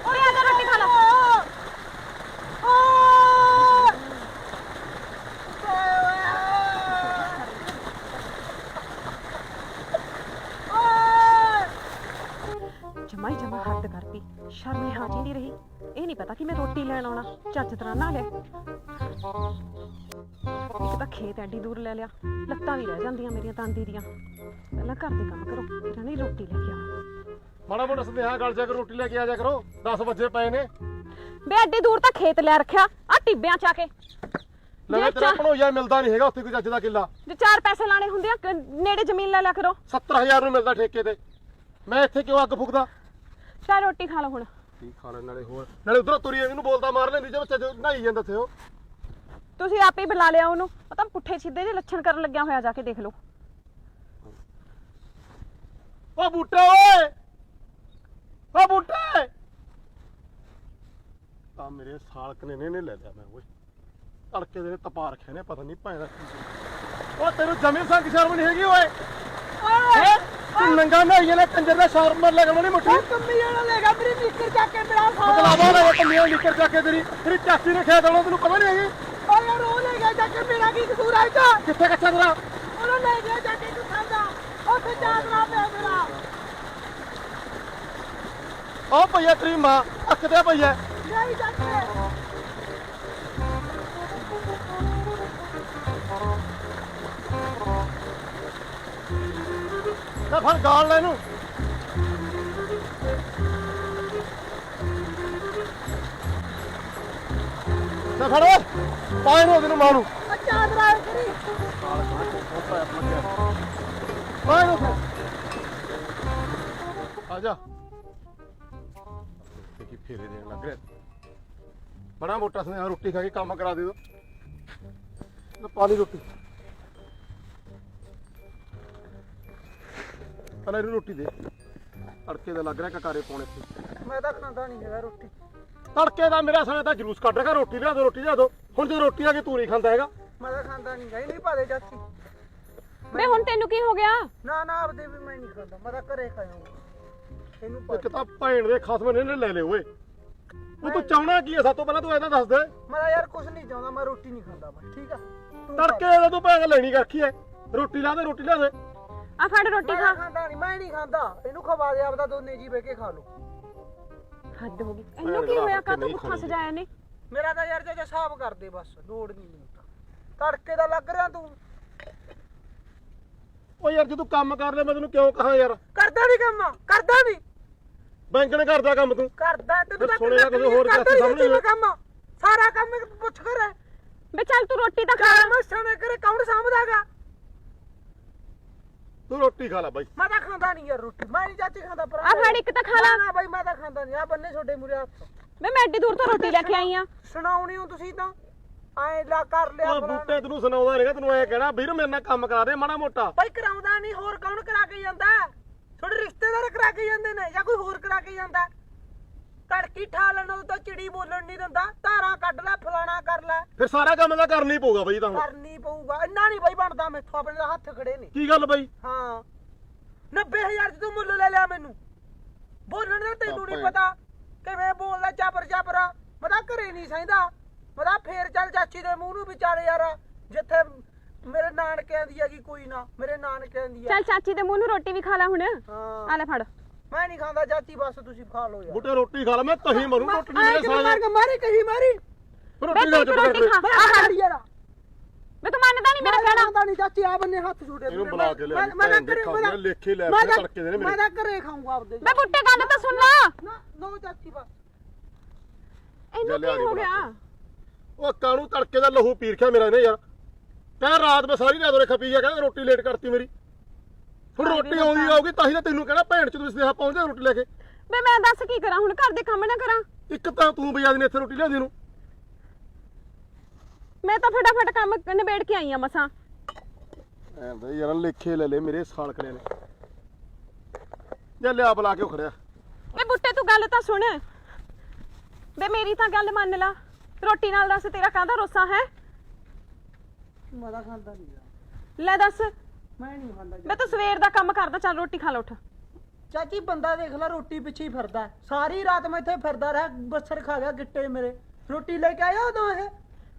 ਓਏ ਆ ਜਾ ਰੋਟੀ ਖਾ ਲਾ ਹੀ ਜਮਾ ਹੱਦ ਕਰਤੀ। ਸ਼ਰਮ ਹੀ ਹਾਜੀ ਨਹੀਂ ਰਹੀ। ਇਹ ਨਹੀਂ ਪਤਾ ਕਿ ਮੈਂ ਰੋਟੀ ਲੈਣ ਆਉਣਾ। ਚੱਜ ਤਰ੍ਹਾਂ ਨਾ ਲੈ ਇੱਕ ਤਾਂ ਖੇਤ ਐਡੀ ਦੂਰ ਲੈ ਲਿਆ। ਲੱਤਾਂ ਵੀ ਰਹਿ ਜਾਂਦੀਆਂ ਮੇਰੀਆਂ ਤਾਂਦੀ ਦੀਆਂ। ਪਹਿਲਾਂ ਘਰ ਦੇ ਕੰਮ ਕਰੋ ਫਿਰ ਨਹੀਂ ਰੋਟੀ ਲੈ ਕੇ ਆਵਾਂ ਮਾੜਾ ਮੋਟਾ ਸੰਦੇਹਾ ਗੱਲ ਜਾ ਕੇ ਰੋਟੀ ਲੈ ਕੇ ਆ ਜਾ ਕਰੋ। 10 ਵਜੇ ਪਏ ਨੇ। ਬੇ ਐਡੀ ਦੂਰ ਤਾਂ ਖੇਤ ਲੈ ਰੱਖਿਆ। ਆ ਟਿੱਬਿਆਂ ਚ ਆ ਕੇ। ਲੈ ਜੇ ਤੇਰਾ ਚਾ- ਮਿਲਦਾ ਨਹੀਂ ਹੈਗਾ ਉੱਥੇ ਕੋਈ ਚੱਜ ਦਾ ਕਿੱਲਾ। ਜੇ ਚਾਰ ਪੈਸੇ ਲਾਣੇ ਹੁੰਦੇ ਆ ਕ- ਨੇੜੇ ਜ਼ਮੀਨ ਲੈ ਲਿਆ ਕਰੋ। 70000 ਨੂੰ ਮਿਲਦਾ ਠੇਕੇ ਤੇ। ਮੈਂ ਇੱਥੇ ਕਿਉਂ ਅੱਗ ਫੁਕਦਾ? ਚਾਹ ਰੋਟੀ ਖਾ ਲਓ ਹੁਣ। ਕੀ ਖਾ ਲੈਣ ਨਾਲੇ ਹੋਰ। ਨਾਲੇ ਉਧਰੋਂ ਤੁਰੀ ਇਹਨੂੰ ਬੋਲਦਾ ਮਾਰ ਲੈਂਦੀ ਜੇ ਬੱਚਾ ਜੋ ਨਹਾਈ ਜਾਂਦਾ ਉਹ। ਤੁਸੀਂ ਆਪੇ ਹੀ ਬੁਲਾ ਲਿਆ ਉਹਨੂੰ। ਪਤਾ ਪੁੱਠੇ ਸਿੱਧੇ ਜਿਹੇ ਲੱਛਣ ਕਰਨ ਲੱਗਿਆ ਹੋਇਆ ਜਾ ਕੇ ਦੇਖ ਲਓ। ਓ ਬੂਟਾ ਓਏ! ਓ ਬੂਟੇ! ਆ ਮੇਰੇ ਸਾਲਕ ਨੇ ਨੇ ਲੈ ਲਿਆ ਮੈਂ ਓਏ। ਤੜਕੇ ਦੇ ਨੇ ਤਪਾ ਰੱਖਿਆ ਨੇ ਪਤਾ ਨਹੀਂ ਭੈਣ ਦਾ ਕੀ। ਉਹ ਤੈਨੂੰ ਜ਼ਮੀਨ ਸੰਗ ਸ਼ਰਮ ਨਹੀਂ ਹੈਗੀ ਓਏ! ਹੈਂ? ਤੂੰ ਨੰਗਾ ਨੇ ਕੰਜਰ ਦਾ ਸ਼ਰਮ ਮਰ ਲੱਗਣਾ ਨਹੀਂ ਮੁੱਠੀ। ਕੰਮੀ ਵਾਲਾ ਲੈ ਗਿਆ ਮੇਰੀ ਨੀਕਰ ਚੱਕ ਕੇ ਮੇਰਾ ਸਾਲਾ ਬਦਲਾਵਾ ਨਾ ਕੰਮੀਆਂ ਨਿਕਲ ਜਾ ਕੇ ਤੇਰੀ। ਤੇਰੀ ਚਾਚੀ ਨੇ ਖੇਤ ਆਉਣਾ ਤੈਨੂੰ ਪਤਾ ਨਹੀਂ ਹੈਗੀ। ਓ ਯਾਰ ਉਹ ਲੈ ਗਿਆ ਚੱਕ ਕੇ ਮੇਰਾ ਕੀ ਕਸੂਰ ਆ ਇਹਦਾ? ਕਿੱਥੇ ਕੱਚਾ ਤੇਰਾ? ਉਹਨੂੰ ਲੈ ਗਿਆ ਚੱਕ ਕੇ ਕਿੱਥਾਂ ਦਾ ਉੱਥੇ ਜਾਗਰਾ ਪਿਆ ਮੇਰਾ। ਉਹ ਭਈਆ ਤੇਰੀ ਮਾਂ ਅੱਖ ਤੇ ਭਈਆ। ਨਹੀਂ ਚੱਕ ਕੇ। ਲੈ ਫੜ ਗਾਲ ਲੈ ਇਹਨੂੰ। ਲੈ ਫੜ ਓਏ ਨੂੰ ਮਾਂ ਨੂੰ। ਆ ਚਾਦਰਾ ਕਰੀ। ਪਾ ਇਹਨੂੰ ਫਿਰ। ਆ ਜਾ। ਤੇ ਕੀ ਫੇਰੇ ਦੇਣ ਲੱਗ ਰਿਹਾ? ਬੜਾ ਮੋਟਾ ਸੁਨੇਹਾ ਰੋਟੀ ਖਾ ਕੇ ਕੰਮ ਕਰਾ ਦੇ ਦੋ। ਲੈ ਪਾ ਲਈ ਰੋਟੀ। ਪਹਿਲਾਂ ਇਹਨੂੰ ਰੋਟੀ ਦੇ। ਤੜਕੇ ਦਾ ਲੱਗ ਰਿਹਾ ਕਕਾਰੇ ਪਾਉਣੇ। ਤੇ ਮੈਂ ਤਾਂ ਖਾਂਦਾ ਨਹੀਂ ਹੈਗਾ ਰੋਟੀ। ਤੜਕੇ ਦਾ ਮੇਰਾ ਸਾਲੇ ਤਾਂ ਜਲੂਸ ਕੱਢ ਰਿਹਾ ਰੋਟੀ ਲਿਆ ਦੋ ਰੋਟੀ ਲਿਆ ਦੋ। ਹੁਣ ਜੇ ਰੋਟੀ ਆ ਕੇ ਤੂੰ ਨਹੀਂ ਖਾਂਦਾ ਹੈਗਾ। ਮੈਂ ਤਾਂ ਖਾਂਦਾ ਨਹੀਂ ਗਈ ਨਹੀਂ ਪਾਦੇ ਚਾਚੀ। ਬੇ ਹੁਣ ਤੈਨੂੰ ਕੀ ਹੋ ਗਿਆ? ਨਾ ਨਾ ਆਪਦੇ ਵੀ ਮੈਂ ਨਹੀਂ ਖਾਂਦਾ ਮੈਂ ਤਾਂ ਘਰੇ ਖਾਉਂਗਾ ਇਹਨੂੰ ਪਾ ਇੱਕ ਤਾਂ ਭੈਣ ਦੇ ਖਸਮ ਨੇ ਇਹਨੇ ਲੈ ਲਏ ਓਏ। ਉਹ ਤੂੰ ਚਾਹਣਾ ਕੀ ਹੈ ਸਭ ਤੋਂ ਪਹਿਲਾਂ ਤੂੰ ਇਹਦਾ ਦੱਸ ਦੇ। ਮੈਂ ਤਾਂ ਯਾਰ ਕੁਝ ਨਹੀਂ ਚਾਹੁੰਦਾ ਮੈਂ ਰੋਟੀ ਨਹੀਂ ਖਾਂਦਾ ਬਸ ਠੀਕ ਆ? ਤੂੰ ਖਾ। ਤੜਕੇ ਦਾ। ਤੂੰ ਭੈਣ ਲੈਣੀ ਰੱਖੀ ਐ। ਰੋਟੀ ਲਾ ਦੇ ਰੋਟੀ ਲਾ ਦੇ। ਆ ਫੜ ਰੋਟੀ ਮੈਂ ਖਾ ਖਾਂਦਾ ਨਹੀਂ ਮੈਂ ਨਹੀਂ ਖਾਂਦਾ। ਇਹਨੂੰ ਖਵਾ ਦੇ ਆਪਦਾ ਦੋਨੇ ਜੀ ਬਹਿ ਕੇ ਖਾ ਲਓ। ਹੱਦ ਹੋ ਗਈ। ਇਹਨੂੰ ਕੀ ਹੋਇਆ ਕਾ ਤੂੰ ਪੁੱਠਾ ਸਜਾਇਆ ਨੇ? ਮੇਰਾ ਤਾਂ ਯਾਰ ਜੇ ਹਿਸਾਬ ਕਰ ਦੇ ਬਸ ਲੋੜ ਨਹੀਂ ਮੈਨੂੰ ਤਾਂ। ਤੜਕੇ ਦਾ ਲੱਗ ਰਿਹਾ ਤੂੰ। ਓ ਯਾਰ ਜੇ ਤੂੰ ਕੰਮ ਕਰ ਲੈ ਮੈਂ ਤੈਨੂੰ ਕਿਉਂ ਕਹਾਂ ਯਾਰ? ਕਰਦਾ ਨਹੀਂ ਕੰਮ ਕਰਦਾ ਨਹੀਂ। ਬੈਂਕ ਨੇ ਕਰਦਾ ਕੰਮ ਤੂੰ। ਕਰਦਾ ਤੈਨੂੰ ਤਾਂ ਸੁਣੇਗਾ ਕੁਝ ਹੋਰ ਨੀ ਸਾਹਮਣੇ? ਕੰਮ। ਸਾਰਾ ਕੰਮ ਪੁੱਛ ਕਰ। ਬੇ ਚੱਲ ਤੂੰ ਰੋਟੀ ਤਾਂ ਖਾ। ਕੰਮ ਸਾਹਮਣੇ ਕਰੇ ਕੌਣ ਸਾਂਭਦਾਗਾ? ਤੂੰ ਰੋਟੀ ਖਾ ਲੈ ਬਾਈ। ਮੈਂ ਤਾਂ ਖਾਂਦਾ ਨਹੀਂ ਯਾਰ ਰੋਟੀ ਮੈਂ ਨਹੀਂ ਚਾਚੀ ਖਾਂਦਾ ਪਰ ਆ ਫੜ ਇੱਕ ਤਾਂ ਖਾ ਲਾ। ਨਾ ਬਾਈ ਮੈਂ ਤਾਂ ਖਾਂਦਾ ਨਹੀਂ ਆ ਬੰਨੇ ਛੋਡੇ ਮੂਰੇ ਹੱਥ ਬੇ ਮੈਂ ਐਡੀ ਦੂਰ ਤੋਂ ਰੋਟੀ ਲੈ ਕੇ ਆਈ ਆ। ਸੁਣਾਉਣੀ ਹੋ ਤੁਸੀਂ ਤਾਂ? ਐ ਲਾ ਕਰ ਲਿਆ ਫਲਾਣਾ। ਬੂਟੇ ਤੈਨੂੰ ਸੁਣਾਉਂਦਾ ਨਹੀਂਗਾ ਤੈਨੂੰ ਐ ਕਹਿਣਾ ਵੀਰ ਮੇਰੇ ਨਾਲ ਕੰਮ ਕਰਾ ਦੇ ਮਾੜਾ ਮੋਟਾ। ਬਾਈ ਕਰਾਉਂਦਾ ਨਹੀਂ ਹੋਰ ਕੌਣ ਕਰਾ ਕੇ ਜਾਂਦਾ? ਤੁਹਾਡੇ ਰਿਸ਼ਤੇਦਾਰ ਕਰਾ ਕੇ ਜਾਂਦੇ ਨੇ ਜਾਂ ਕੋਈ ਹੋਰ ਕਰਾ ਕੇ ਜਾਂਦਾ? ਤੜਕੀ ਠਾ ਲੈਣ ਉਹ ਤਾਂ ਚਿੜੀ ਬੋਲਣ ਨਹੀਂ ਦਿੰਦਾ। ਧਾਰਾਂ ਕੱਢ ਲੈ ਫਲਾਣਾ ਕਰ ਲੈ। ਫਿਰ ਸਾਰਾ ਕੰਮ ਤਾਂ ਕਰਨਾ ਹੀ ਪਊਗਾ ਬਾਈ ਤਾਂ ਹੁਣ ਕਰਨੀ ਪਊਗਾ। ਇੰਨਾ ਨਹੀਂ ਬਾਈ ਬਣਦਾ ਮੈਥੋਂ ਆਪਣੇ ਤਾਂ ਹੱਥ ਖੜੇ ਨੇ। ਕੀ ਗੱਲ ਬਾਈ? ਹਾਂ। 90000 ਚ ਤੂੰ ਮੁੱਲ ਲੈ ਲਿਆ ਮੈਨੂੰ। ਬੋਲਣ ਦਾ ਤੈਨੂੰ ਨਹੀਂ ਪਤਾ ਕਿਵੇਂ ਬੋਲਦਾ ਚਾਬਰ ਚਾਬਰਾ। ਮੈਂ ਤਾਂ ਘਰੇ ਨਹੀਂ ਸਹਿੰਦਾ। ਮੈਂ ਤਾਂ ਫੇਰ ਚੱਲ ਚਾਚੀ ਦੇ ਮੂੰਹ ਨੂੰ ਵਿਚਾਰੇ ਯਾਰ ਜਿੱਥੇ ਮੇਰੇ ਨਾਨਕਿਆਂ ਦੀ ਹੈਗੀ ਕੋਈ ਨਾ ਮੇਰੇ ਨਾਨਕਿਆਂ ਦੀ ਆ ਚੱਲ ਚਾਚੀ ਦੇ ਮੂੰਹ ਨੂੰ ਰੋਟੀ ਵੀ ਖਾ ਲੈ ਹੁਣ। ਹਾਂ। ਆ ਲੈ ਫੜ। ਮੈਂ ਨਹੀਂ ਖਾਂਦਾ ਚਾਚੀ ਬਸ ਤੁਸੀਂ ਖਾ ਲਓ ਯਾਰ। ਬੂਟੇ ਰੋਟੀ ਖਾ ਲੈ ਮੈਂ ਤਹੀਂ ਮਰੂ ਰੋਟੀ ਨਹੀਂ ਮੇਰੇ ਸਾਲੇ ਮਾਰ ਕੇ ਮਾਰੀ ਕਹੀ ਮਾਰੀ। ਰੋਟੀ ਲੈ ਤੂੰ ਚੁੱਪ ਕਰ ਰੋਟੀ ਖਾ ਮੈਂ ਆ ਖਾ ਫੜ ਲਈ ਯਾਰ। ਬੇ ਤੂੰ ਮੰਨਦਾ ਨਹੀਂ ਮੇਰਾ ਕਹਿਣਾ। ਖਾਂਦਾ ਨਹੀਂ ਚਾਚੀ ਆ ਬੰਨੇ ਹੱਥ ਛੋਟੇ ਇਹਨੂੰ ਬੁਲਾ ਕੇ ਲਿਆ ਮੈਂ- ਮੈਂ ਦੇ ਘਰੇ- ਖਾਊ, ਮੈਂ ਮੈਂ ਲੇਖੇ ਲੈ ਮੈਂ ਤੜਕੇ ਦੇ ਨੇ ਮੈਂ ਮੇਰੇ ਤਾਂ ਘਰੇ ਖਾਊਂਗਾ ਆਪਦੇ ਬੇ ਬੁੱਟੇ ਗੱਲ ਤਾਂ ਸੁਣ ਲਾ। ਨਾ ਨੋ ਚਾਚੀ ਬਸ। ਇਹਨੂੰ ਕੀ ਹੋ ਗਿਆ? ਉਹ ਕਾਣੂ ਤੜਕੇ ਦਾ ਲਹੂ ਪੀਰ ਖਿਆ ਮੇਰਾ ਇਹਨੇ ਯਾਰ? ਕਹਿੰਦਾ ਰਾਤ ਮੈਂ ਸਾਰੀ ਰਾਤ ਉਹਨੇ ਖਪੀ ਗਿਆ ਕਹਿੰਦਾ ਰੋਟੀ ਲੇਟ ਕਰਤੀ ਮੇਰੀ। ਹੁਣ ਰੋਟੀ ਵੇ ਆਉਂਦੀ। ਆਉਗੀ ਤਾਂ ਹੀ ਤਾਂ ਤੈਨੂੰ ਕਹਿਣਾ ਭੈਣ ਚ ਤੂੰ ਸਨੇਹਾ ਪਹੁੰਚ ਜਾ ਰੋਟੀ ਲੈ ਕੇ। ਬੇ ਮੈਂ ਦੱਸ ਕੀ ਕਰਾਂ ਹੁਣ ਘਰ ਦੇ ਕੰਮ ਨਾ ਕਰਾਂ। ਇੱਕ ਤਾਂ ਤੂੰ ਬਜਾ ਨੇ ਇੱਥੇ ਰੋਟੀ ਲਿਆਉਂਦੀ ਨੂੰ। ਮੈਂ ਤਾਂ ਫਟਾਫਟ ਕੰਮ ਨਿਬੇੜ ਕੇ ਆਈ ਆ ਮਸਾਂ। ਐਂਦਾ ਯਾਰ ਲੇਖੇ ਲੈ ਲੈ ਮੇਰੇ ਸਾਲ ਕਰਿਆ ਨੇ। ਜਾਂ ਲਿਆ ਬੁਲਾ ਕੇ ਉਹ ਖੜਿਆ। ਬੇ ਬੁੱਟੇ ਤੂੰ ਗੱਲ ਤਾਂ ਸੁਣ। ਬੇ ਮੇਰੀ ਤਾਂ ਗੱਲ ਮੰਨ ਲਾ। ਰੋਟੀ ਨਾਲ ਦੱਸ ਤੇਰਾ ਕਾਹਦਾ ਰੋਸਾ ਹੈ? ਮੈਂ ਤਾਂ ਖਾਂਦਾ ਨਹੀਂ ਲੈ ਦੱਸ। ਮੈਂ ਨਹੀਂ ਖਾਂਦਾ ਮੈਂ ਤਾਂ ਸਵੇਰ ਦਾ ਕੰਮ ਕਰਦਾ ਚੱਲ ਰੋਟੀ ਖਾ ਲੈ ਉੱਠ। ਚਾਚੀ ਬੰਦਾ ਦੇਖ ਲੈ ਰੋਟੀ ਪਿੱਛੇ ਹੀ ਫਿਰਦਾ ਹੈ। ਸਾਰੀ ਰਾਤ ਮੈਂ ਇੱਥੇ ਫਿਰਦਾ ਰਿਹਾ ਬੱਸਰ ਖਾ ਗਿਆ ਗਿੱਟੇ ਮੇਰੇ। ਰੋਟੀ ਲੈ ਕੇ ਆਇਆ ਉਦੋਂ ਇਹ?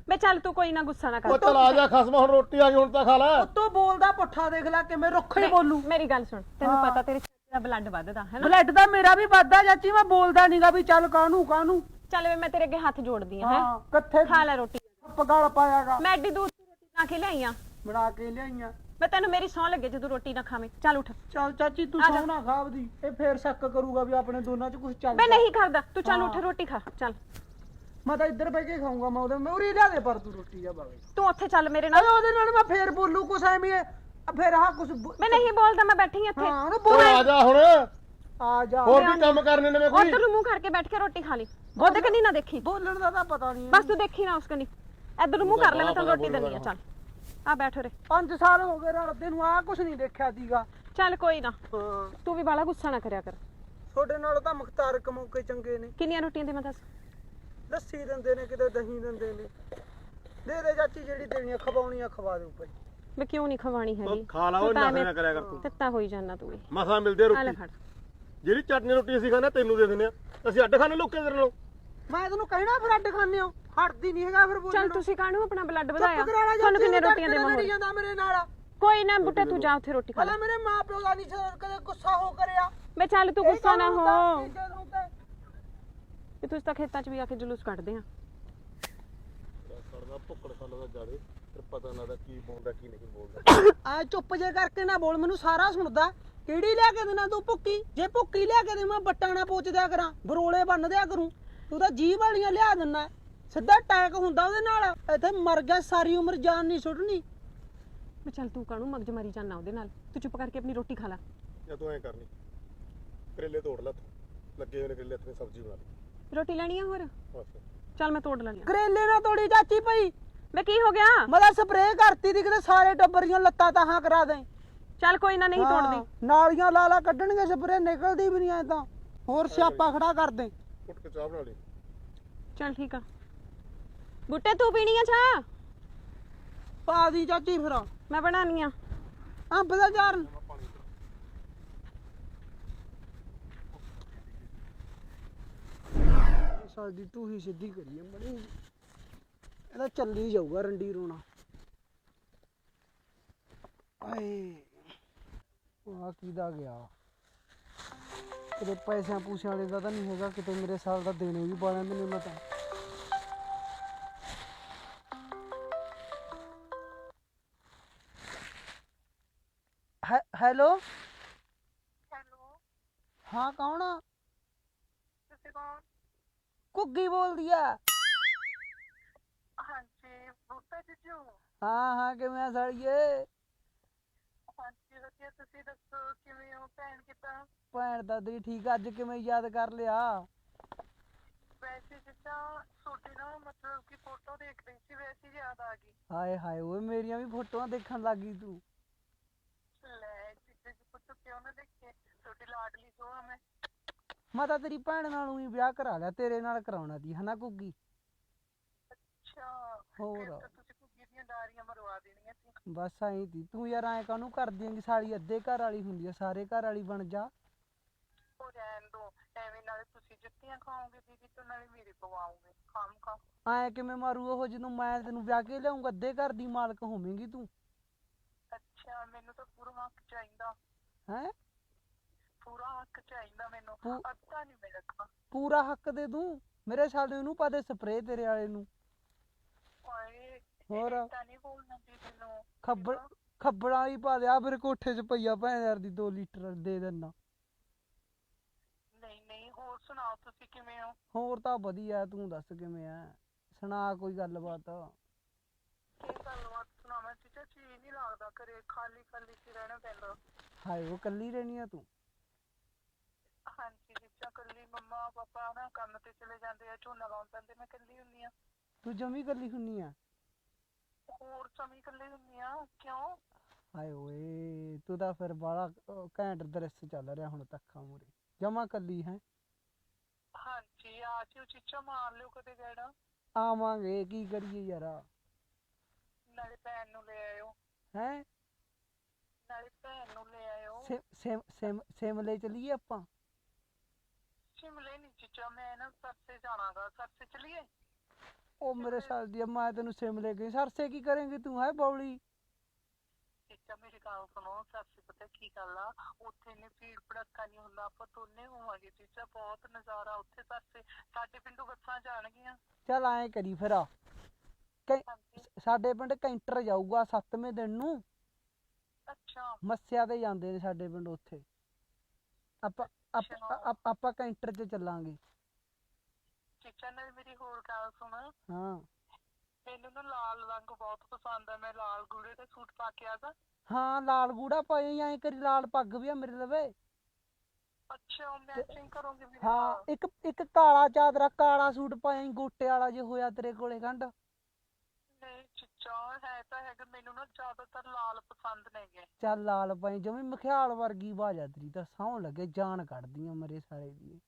ਬੇ ਚੱਲ ਤੂੰ ਕੋਈ ਨਾ ਗੁੱਸਾ ਨਾ ਉਹ ਕਰ ਚਲ ਆ ਜਾ ਖਸਮਾ ਹੁਣ ਰੋਟੀ ਆ ਗਈ ਹੁਣ ਤਾਂ ਖਾ ਲੈ। ਉੱਤੋਂ ਬੋਲਦਾ ਪੁੱਠਾ ਦੇਖ ਲੈ ਕਿਵੇਂ ਰੁੱਖ ਹੀ ਬੋਲੂ। ਮੇਰੀ ਗੱਲ ਸੁਣ ਤੈਨੂੰ ਹਾਂ। ਪਤਾ ਤੇਰੇ ਚਾਚੇ ਦਾ ਬਲੱਡ ਵੱਧਦਾ ਹੈ ਨਾ? ਬਲੱਡ ਦਾ ਮੇਰਾ ਵੀ ਵੱਧਦਾ ਚਾਚੀ ਮੈਂ ਬੋਲਦਾ ਨਹੀਂਗਾ ਵੀ ਚੱਲ ਕਾਹਨੂੰ ਕਾਹਨੂੰ। ਚੱਲ ਵੇ ਮੈਂ ਤੇਰੇ ਅੱਗੇ ਹੱਥ ਜੋੜਦੀ ਆ ਹੈ? ਹਾਂ ਕਿੱਥੇ ਖਾ ਲੈ ਰੋਟੀ। ਪਗਾਲ ਪਾਇਆਗਾ। ਮੈਂ ਐਡੀ ਦੂਰ ਤੋਂ ਰੋਟੀ ਨਾ ਕੇ ਲਿਆਈ ਆ। ਬਣਾ ਕੇ ਲਿਆਈਆਂ ਮੈਂ ਤੈਨੂੰ ਮੇਰੀ ਸੌਂ ਲੱਗੇ ਜਦੋਂ ਰੋਟੀ ਨਾ ਖਾਵੇਂ। ਚੱਲ ਉੱਠ। ਚੱਲ ਚਾਚੀ ਤੂੰ ਆ ਜਾ। ਸੌਣਾ ਖਾਵਦੀ ਇਹ ਫੇਰ ਸ਼ੱਕ ਕਰੂਗਾ ਵੀ ਆਪਣੇ ਦੋਨਾਂ 'ਚ ਕੁਝ ਚੱਲ ਬੇ ਨਹੀਂ ਕਰਦਾ ਤੂੰ ਚੱਲ ਹਾਂ। ਉੱਠ ਰੋਟੀ ਖਾ। ਚੱਲ। ਮੈਂ ਤਾਂ ਇੱਧਰ ਬਹਿ ਕੇ ਖਾਊਂਗਾ ਮੈਂ ਉਹਦੇ ਮੈਂ ਉਰੀ ਲਿਆ ਦੇ ਪਰ ਤੂੰ ਰੋਟੀ ਆ ਬਾਵੇ। ਤੂੰ ਉੱਥੇ ਚੱਲ ਮੇਰੇ ਅਰੇ ਨਾਲ ਉਹਦੇ ਨਾਲ ਮੈਂ ਫੇਰ ਬੋਲੂ ਕੁਛ ਐਵੇਂ ਹੀ, ਆ ਫੇਰ ਆਹ ਕੁਛ ਬ- ਮੈਂ ਨਹੀਂ ਬੋਲਦਾ ਮੈਂ ਬੈਠੀ ਇੱਥੇ। ਹਾਂ ਉਹਨੂੰ ਓਏ ਬੋਲ ਆ ਜਾ ਹੁਣ। ਆ ਜਾ। ਹੋਰ ਵੀ ਕੰਮ ਕਰਨੇ ਨੇ ਮੈਂ ਕੋਈ? ਉਧਰ ਨੂੰ ਮੂੰਹ ਕਰਕੇ ਬੈਠ ਕੇ ਰੋਟੀ ਖਾ ਲਈ। ਉਹਦੇ ਕੰਨੀ ਨਾ ਦੇਖੀ। ਬੋਲਣ ਦਾ ਤਾਂ ਪਤਾ ਨਹੀਂ। ਬਸ ਤੂੰ ਦੇਖੀ ਨਾ ਉਸ ਕੰਨੀ। ਇੱਧਰ ਨੂੰ ਮੂੰਹ ਕਰ ਲੈ ਮੈਂ ਤੈਨੂੰ ਰੋਟੀ ਦਿੰਦੀ ਆ ਚੱਲ। ਆ ਬੈਠ ਰੇ 5 ਸਾਲ ਹੋ ਗਏ ਰਲਦੇ ਨੂੰ ਆ ਕੁਛ ਨਹੀਂ ਦੇਖਿਆ ਸੀਗਾ ਚੱਲ ਕੋਈ ਨਾ। ਹਾਂ। ਤੂੰ ਵੀ ਬਾਲਾ ਗੁੱਸਾ ਨਾ ਕਰਿਆ ਕਰ। ਤੁਹਾਡੇ ਨਾਲ ਤਾਂ ਮੁਖਤਾਰ ਕਮੌਕੇ ਚੰਗੇ ਨੇ। ਕਿੰਨੀਆਂ ਰੋਟੀਆਂ ਦੇ ਮੈਂ ਦੱਸ? ਲੱਸੀ ਦਿੰਦੇ ਨੇ ਕਿਤੇ ਦਹੀਂ ਦਿੰਦੇ ਨੇ। ਦੇ ਦੇ ਚਾਚੀ ਜਿਹੜੀ ਦੇਣੀ ਖਵਾਉਣੀ ਆ ਖਵਾ ਦਿਓ ਭਾਈ। ਮੈਂ ਕਿਉਂ ਨਹੀਂ ਖਵਾਣੀ ਹੈਗੀ? ਉਹ ਖਾ ਲਾ ਉਹ ਨਾ ਕਰਿਆ ਕਰ ਤੂੰ। ਤੱਤਾ ਹੋਈ ਜਾਣਾ ਤੂੰ ਵੀ। ਮਸਾਂ ਮਿਲਦੇ ਰੋਟੀ। ਜਿਹੜੀ ਚਟਨੀ ਰੋਟੀ ਅਸੀਂ ਆ, ਤੈਨੂੰ ਦੇ ਦਿੰਦੇ ਆ। ਅਸੀਂ ਅੱਡ ਖਾਣੇ ਲੋਕੇ ਤੇਰੇ ਨਾਲੋਂ। ਮੈਂ ਤੈਨੂੰ ਕਹਿਣਾ ਫਿਰ ਅੱਡ ਖਾਂਦੇ ਹੋ। ਹਟਦੀ ਨਹੀਂ ਹੈਗਾ ਫਿਰ ਬੋਲਣ ਚੱਲ ਨੂੰ। ਤੁਸੀਂ ਕਾਹਨੂੰ ਆਪਣਾ ਬਲੱਡ ਵਧਾਇਆ? ਚੁੱਪ ਕਰਾ ਲੈ ਤੁਹਾਨੂੰ ਕਿੰਨੇ ਰੋਟੀਆਂ ਦੇਵਾਂ ਹੋਰ? ਜਾਂਦਾ ਮੇਰੇ ਨਾਲ। ਕੋਈ ਨਾ ਬੁੱਟੇ ਤੂੰ ਜਾ ਉੱਥੇ ਰੋਟੀ ਖਾ ਲੈ। ਭਲਾ ਮੇਰੇ ਮਾਂ ਪਿਓ ਦਾ ਨਹੀਂ ਕਦੇ ਗੁੱਸਾ ਹੋ ਕਰਿਆ। ਮੈਂ ਚੱਲ ਤੂੰ ਗੁੱਸਾ ਨਾ ਹੋ। ਹੋ ਕਿ ਤੁਸੀਂ ਤਾਂ ਖੇਤਾਂ 'ਚ ਵੀ ਆ ਕੇ ਜਲੂਸ ਕੱਢਦੇ ਆ। ਸੜਦਾ ਭੁੱਕੜ ਸਾਲਾ ਦਾ ਜਾੜੇ ਫਿਰ ਪਤਾ ਨਾ ਲੱਗਦਾ ਕੀ ਬੋਲਦਾ ਕੀ ਨਹੀਂ ਬੋਲਦਾ। ਆ ਚੁੱਪ ਜੇ ਕਰਕੇ ਨਾ ਬੋਲ ਮੈਨੂੰ ਸਾਰਾ ਸੁਣਦਾ। ਕਿਹੜੀ ਲਿਆ ਕੇ ਦੇਣਾ ਤੂੰ ਭੁੱਕੀ? ਜੇ ਭੁੱਕੀ ਲਿਆ ਕੇ ਦੇ ਮੈਂ ਬੱਟਾਂ ਨਾ ਪੋਚ ਦਿਆ ਕਰਾਂ ਬਰੋਲੇ ਬੰਨ ਦਿਆ ਕਰੂੰ। ਤੂੰ ਤਾਂ ਜੀਭ ਵਾਲੀਆਂ ਲਿਆ ਦਿੰਨਾ ਸਿੱਧਾ ਅਟੈਕ ਹੁੰਦਾ ਉਹਦੇ ਨਾਲ। ਇੱਥੇ ਮਰ ਗਿਆ ਸਾਰੀ ਉਮਰ ਜਾਨ ਨਹੀਂ ਸੁੱਟਣੀ। ਮੈਂ ਚੱਲ ਤੂੰ ਕਾਹਨੂੰ ਮਗਜ ਮਾਰੀ ਜਾਣਾ ਉਹਦੇ ਨਾਲ? ਤੂੰ ਚੁੱਪ ਕਰਕੇ ਆਪਣੀ ਰੋਟੀ ਖਾ ਲੈ। ਜਾਂ ਤੂੰ ਐ ਕਰਨੀ। ਕਰੇਲੇ ਤੋੜ ਲੈ ਤੂੰ ਲੱਗੇ ਹੋਏ ਨੇ ਕਰੇਲੇ ਇੱਥੇ ਸਬਜ਼ੀ ਬਣਾ ਲਈ। ਰੋਟੀ ਲੈਣੀ ਆ ਹੋਰ? ਬਸ। ਚੱਲ ਮੈਂ ਤੋੜ ਲੈਣੀ ਕਰੇਲੇ ਨਾ ਤੋੜੀ ਚਾਚੀ ਪਈ ਮੈਂ ਕੀ ਹੋ ਗਿਆ? ਮੈਂ ਤਾਂ ਸਪਰੇਅ ਕਰਤੀ ਦੀ ਕਿਤੇ ਸਾਰੇ ਟੱਬਰੀਆਂ ਲੱਤਾਂ ਤਾਹਾਂ ਕਰਾ ਦੇ ਚੱਲ ਕੋਈ ਨਾ ਨਹੀਂ ਤੋੜਦੀ। ਨਾਲੀਆਂ ਲਾਲਾ ਕੱਢਣਗੇ ਸਪਰੇਅ ਨਿਕਲਦੀ ਵੀ ਨਹੀਂ ਐ ਤਾਂ। ਹੋਰ ਸਿਆਪਾ ਖੜਾ ਕਰ ਦੇ ਉੱਠ ਕੇ ਚਾਹ ਬਣਾ ਲਈ। ਚੱਲ ਠੀਕ ਆ। ਬੁੱਟੇ ਤੂੰ ਪੀਣੀ ਆ ਚਾਹ? ਪਾ ਦੀ ਚਾਚੀ ਫਿਰ। ਮੈਂ ਬਣਾਉਣੀ ਆ। ਅੰਬ ਦਾ ਜਾਰਨ ਸਾਡੀ ਤੂੰ ਹੀ ਸਿੱਧੀ ਕਰੀਏ ਮੜੀ। ਇਹਦਾ ਚੱਲੀ ਜਾਊਗਾ ਰੰਡੀ ਰੋਣਾ। ਆਏ। ਆ ਕਿਦਾ ਗਿਆ? ਕਿਤੇ ਪੈਸਿਆਂ ਪੂਸਿਆਂ ਵਾਲੇ ਦਾ ਤਾਂ ਨਹੀਂ ਹੈਗਾ ਕਿਤੇ ਮੇਰੇ ਸਾਲ ਦਾ ਦੇਣੇ ਵੀ ਪਾ ਲੈਂਦੇ ਨੇ ਮੈਂ ਤਾਂ ਹੈ- ਹੈਲੋ? ਹੈਲੋ? ਹਾਂ ਕੌਣ ਆ? ਤੁਸੀਂ ਕੌਣ? ਕੁੱਗੀ ਬੋਲਦੀ ਆ। ਹਾਂਜੀ ਬੂਟਾ ਜੀਜੂ। ਹਾਂ ਹਾਂ ਕਿਵੇਂ ਆ ਸਾਲੀਏ? ਵਧੀਆ ਤੁਸੀਂ ਦੱਸੋ ਕਿਵੇਂ ਹੋ ਭੈਣ ਕਿੱਦਾਂ? ਭੈਣ ਦਾ ਤੇਰੀ ਠੀਕ ਅੱਜ ਕਿਵੇਂ ਯਾਦ ਕਰ ਲਿਆ? ਵੈਸੇ ਜਿੱਦਾਂ ਤੁਹਾਡੀ ਨਾ ਮਤਲਬ ਕਿ ਫੋਟੋ ਦੇਖ ਰਹੀ ਸੀ ਵੈਸੇ ਹੀ ਯਾਦ ਆ ਗਈ। ਹਾਏ ਹਾਏ ਓਏ ਮੇਰੀਆਂ ਵੀ ਫੋਟੋਆਂ ਦੇਖਣ ਲੱਗੀ ਤੂੰ। ਲੈ ਜੀਜੂ ਜੀ ਪੁੱਤ ਕਿਉਂ ਨਾ ਦੇਖੇ ਤੁਹਾਡੀ ਲਾਡਲੀ ਜੋ ਆ ਮੈਂ। ਮੈਂ ਤਾਂ ਤੇਰੀ ਭੈਣ ਨਾਲ ਹੀ ਵਿਆਹ ਕਰਾ ਲਿਆ ਤੇਰੇ ਨਾਲ ਕਰਾਉਣਾ ਦੀ ਹਨਾ ਕੁੱਗੀ? ਅੱਛਾ ਹੋਰ। ਫਿਰ ਤਾਂ ਤੁਸੀਂ ਕੁੱਗੀ ਦੀਆਂ ਡਾਰੀਆਂ ਮਰਵਾ ਦੇਣੀਆਂ ਸੀ ਬਸ ਐਂ ਤੀ ਤੂੰ ਯਾਰ ਐਂ ਕਾਹਨੂੰ ਕਰਦੀ ਆਂ ਸਾਲੀ ਅੱਧੇ ਘਰ ਵਾਲੀ ਹੁੰਦੀ ਆ ਸਾਰੇ ਘਰ ਵਾਲੀ ਬਣ ਜਾ। ਉਹ ਰਹਿਣ ਦੋ ਐਵੇਂ ਨਾਲੇ ਤੁਸੀਂ ਜੁੱਤੀਆਂ ਖਾਓਗੇ ਦੀਦੀ ਤੋਂ ਨਾਲੇ ਮੇਰੇ ਪਵਾਓਗੇ ਖਾਮ ਖਾ। ਐਂ ਕਿਵੇਂ ਮਾਰੂ ਉਹ ਜਦੋਂ ਮੈਂ ਤੈਨੂੰ ਵਿਆਹ ਕੇ ਲਿਆਉਂਗਾ ਅੱਧੇ ਘਰ ਦੀ ਮਾਲਕ ਹੋਵੇਂਗੀ ਤੂੰ। ਅੱਛਾ ਮੈਨੂੰ ਤਾਂ ਪੂਰਾ ਹੱਕ ਚਾਹੀਦਾ। ਹੈ? ਪੂਰਾ ਹੱਕ ਚਾਹੀਦਾ ਮੈਨੂੰ ਪੂ- ਅੱਧਾ ਨਹੀਂ ਮੈਂ ਰੱਖਣਾ ਪੂਰਾ ਹੱਕ ਦੇ ਦੂੰ? ਮੇਰੇ ਸਾਲੇ ਨੂੰ ਪਾ ਦੇ ਸਪਰੇਅ ਤੇਰੇ ਵਾਲੇ ਨੂੰ। ਓਏ ਹੋਰ? ਤਾਂ ਨਹੀਂ ਬੋਲਣਾ ਨੂੰ ਹੀ ਪਾ ਦੇ ਆ ਮੇਰੇ ਕੋਠੇ 'ਚ ਪਈਆ ਭੈਣ ਯਾਰ ਦੀ 2 ਲੀਟਰ ਦੇ ਨਹੀਂ ਨਹੀਂ ਹੋਰ ਸੁਣਾਓ ਤੁਸੀਂ ਕਿਵੇਂ ਹੋ? ਹੋਰ ਤਾਂ ਵਧੀਆ ਤੂੰ ਦੱਸ ਕਿਵੇਂ ਆ ਸੁਣਾ ਕੋਈ ਗੱਲਬਾਤ। ਕੀ ਗੱਲਬਾਤ ਸੁਣਾਵਾਂ? ਚੀਚਾ ਜੀ ਨਹੀਂ ਲੱਗਦਾ ਘਰੇ ਖਾਲੀ ਖਾਲੀ ਸੀ ਰਹਿਣਾ ਪੈਂਦਾ। ਹਾਏ ਉਹ ਕੱਲੀ ਰਹਿਣੀ ਆ ਤੂੰ? ਹਾਂਜੀ ਚੀਚਾ ਕੱਲੀ ਮੰਮਾ ਪਾਪਾ ਨਾ ਕੰਮ ਤੇ ਚਲੇ ਜਾਂਦੇ ਆ ਝੋਨਾ ਲਾਉਣ ਪੈਂਦੇ ਮੈਂ ਕੱਲੀ ਹੁੰਨੀ ਆ। ਤੂੰ ਜਮੀ ਕੱਲੀ ਹੁੰਨੀ ਆ? ਹੋਰ ਸਮੀ ਕੱਲੀ ਹੁੰਨੀ ਆ ਕਿਉਂ? ਹਾਏ ਓਏ ਤੂੰ ਤਾਂ ਫਿਰ ਬਾਲਾ ਘੈਂਟ ਦਰਸ ਚੱਲ ਰਿਹਾ ਹੁਣ ਤੱਕਾਂ ਮੂਰੇ ਜਮਾ ਕੱਲੀ ਹੈ? ਹਾਂਜੀ ਆ ਜਿਓ ਚੀਚਾ ਮਾਰ ਲਿਓ ਕਦੇ ਗੇੜਾ। ਆਵਾਂਗੇ ਕੀ ਕਰੀਏ ਯਾਰ? ਨਾਲੇ ਭੈਣ ਨੂੰ ਲੈ ਆਇਓ। ਹੈ? ਨਾਲੇ ਭੈਣ ਨੂੰ ਲੈ ਆਇਓ। ਸਿਮ ਸਿਮ ਸਿਮਲੇ ਚਲੀਏ ਆਪਾਂ? ਸ਼ਿਮਲੇ ਨਹੀਂ ਚੀਚਾ ਮੈਂ ਨਾ ਸਰਸੇ ਜਾਣਾਗਾ ਸਰਸੇ ਚਲੀਏ? ਉਹ ਮੇਰੇ ਸਾਲ ਦੀ ਮੈਂ ਤੈਨੂੰ ਸਿਮਲੇ ਗਈ ਸਰਸੇ ਕੀ ਕਰੇਂਗੀ ਤੂੰ ਹੈ ਬੌਲੀ? ਮੇਰੀ ਸੁਣੋ ਸਰਸੇ ਪਤਾ ਕੀ ਗੱਲ ਆ? ਉੱਥੇ ਨੇ ਭੀੜ ਭੜੱਕਾ ਨਹੀਂ ਹੁੰਦਾ ਆਪਾਂ ਦੋਨੇ ਹੋਵਾਂਗੇ ਚੀਚਾ ਬਹੁਤ ਨਜ਼ਾਰਾ ਉੱਥੇ ਸਰਸੇ ਸਾਡੇ ਪਿੰਡੋਂ ਬੱਸਾਂ ਜਾਣਗੀਆਂ। ਚੱਲ ਐਂ ਕਰੀ ਫਿਰ ਆ। ਸਾਡੇ ਪਿੰਡ ਕੈਂਟਰ ਜਾਊਗਾ 7ਵੇਂ ਦਿਨ ਨੂੰ। ਅੱਛਾ। ਮੱਸਿਆ ਤੇ ਜਾਂਦੇ ਨੇ ਸਾਡੇ ਪਿੰਡ ਉੱਥੇ। ਆਪਾਂ। ਆਪ- ਆਪਾਂ ਕੈਂਟਰ 'ਚ ਚੱਲਾਂਗੇ। ਚੀਚਾ ਨਾਲ ਮੇਰੀ ਹੋਰ ਗੱਲ ਸੁਣ। ਹਾਂ। ਮੈਨੂੰ ਨਾ ਲਾਲ ਰੰਗ ਬਹੁਤ ਪਸੰਦ ਆ ਮੈਂ ਲਾਲ ਗੂੜੇ ਦਾ ਸੂਟ ਪਾ ਕੇ ਆਦਾ ਹਾਂ ਲਾਲ ਗੂੜਾ ਪਾਏ ਐਂ ਕਰੀ ਲਾਲ ਪੱਗ ਵੀ ਆ ਮੇਰੇ ਲਵੇ। ਅੱਛਾ ਮੈਚਿੰਗ ਕਰੋਗੇ ਮੇਰੇ ਹਾਂ ਇੱਕ ਇੱਕ ਕਾਲਾ ਚਾਦਰਾ ਕਾਲਾ ਸੂਟ ਪਾਇਆ ਗੋਟੇ ਵਾਲਾ ਜੇ ਹੋਇਆ ਤੇਰੇ ਕੋਲੇ ਗੰਢ ਨਹੀਂ ਚੀਚਾ ਹੈ ਤਾਂ ਹੈਗਾ ਮੈਨੂੰ ਨਾ ਜ਼ਿਆਦਾਤਰ ਲਾਲ ਪਸੰਦ ਨੇਗੇ ਚੱਲ ਲਾਲ ਪਾਈ ਜਮੀ ਮਖਿਆਲ ਵਰਗੀ ਬਾਜਾ ਤੇਰੀ ਤਾਂ ਸੌਂ ਲੱਗੇ ਜਾਨ ਕੱਢਦੀਆਂ ਮਰੇ ਸਾਰੇ ਦੀ।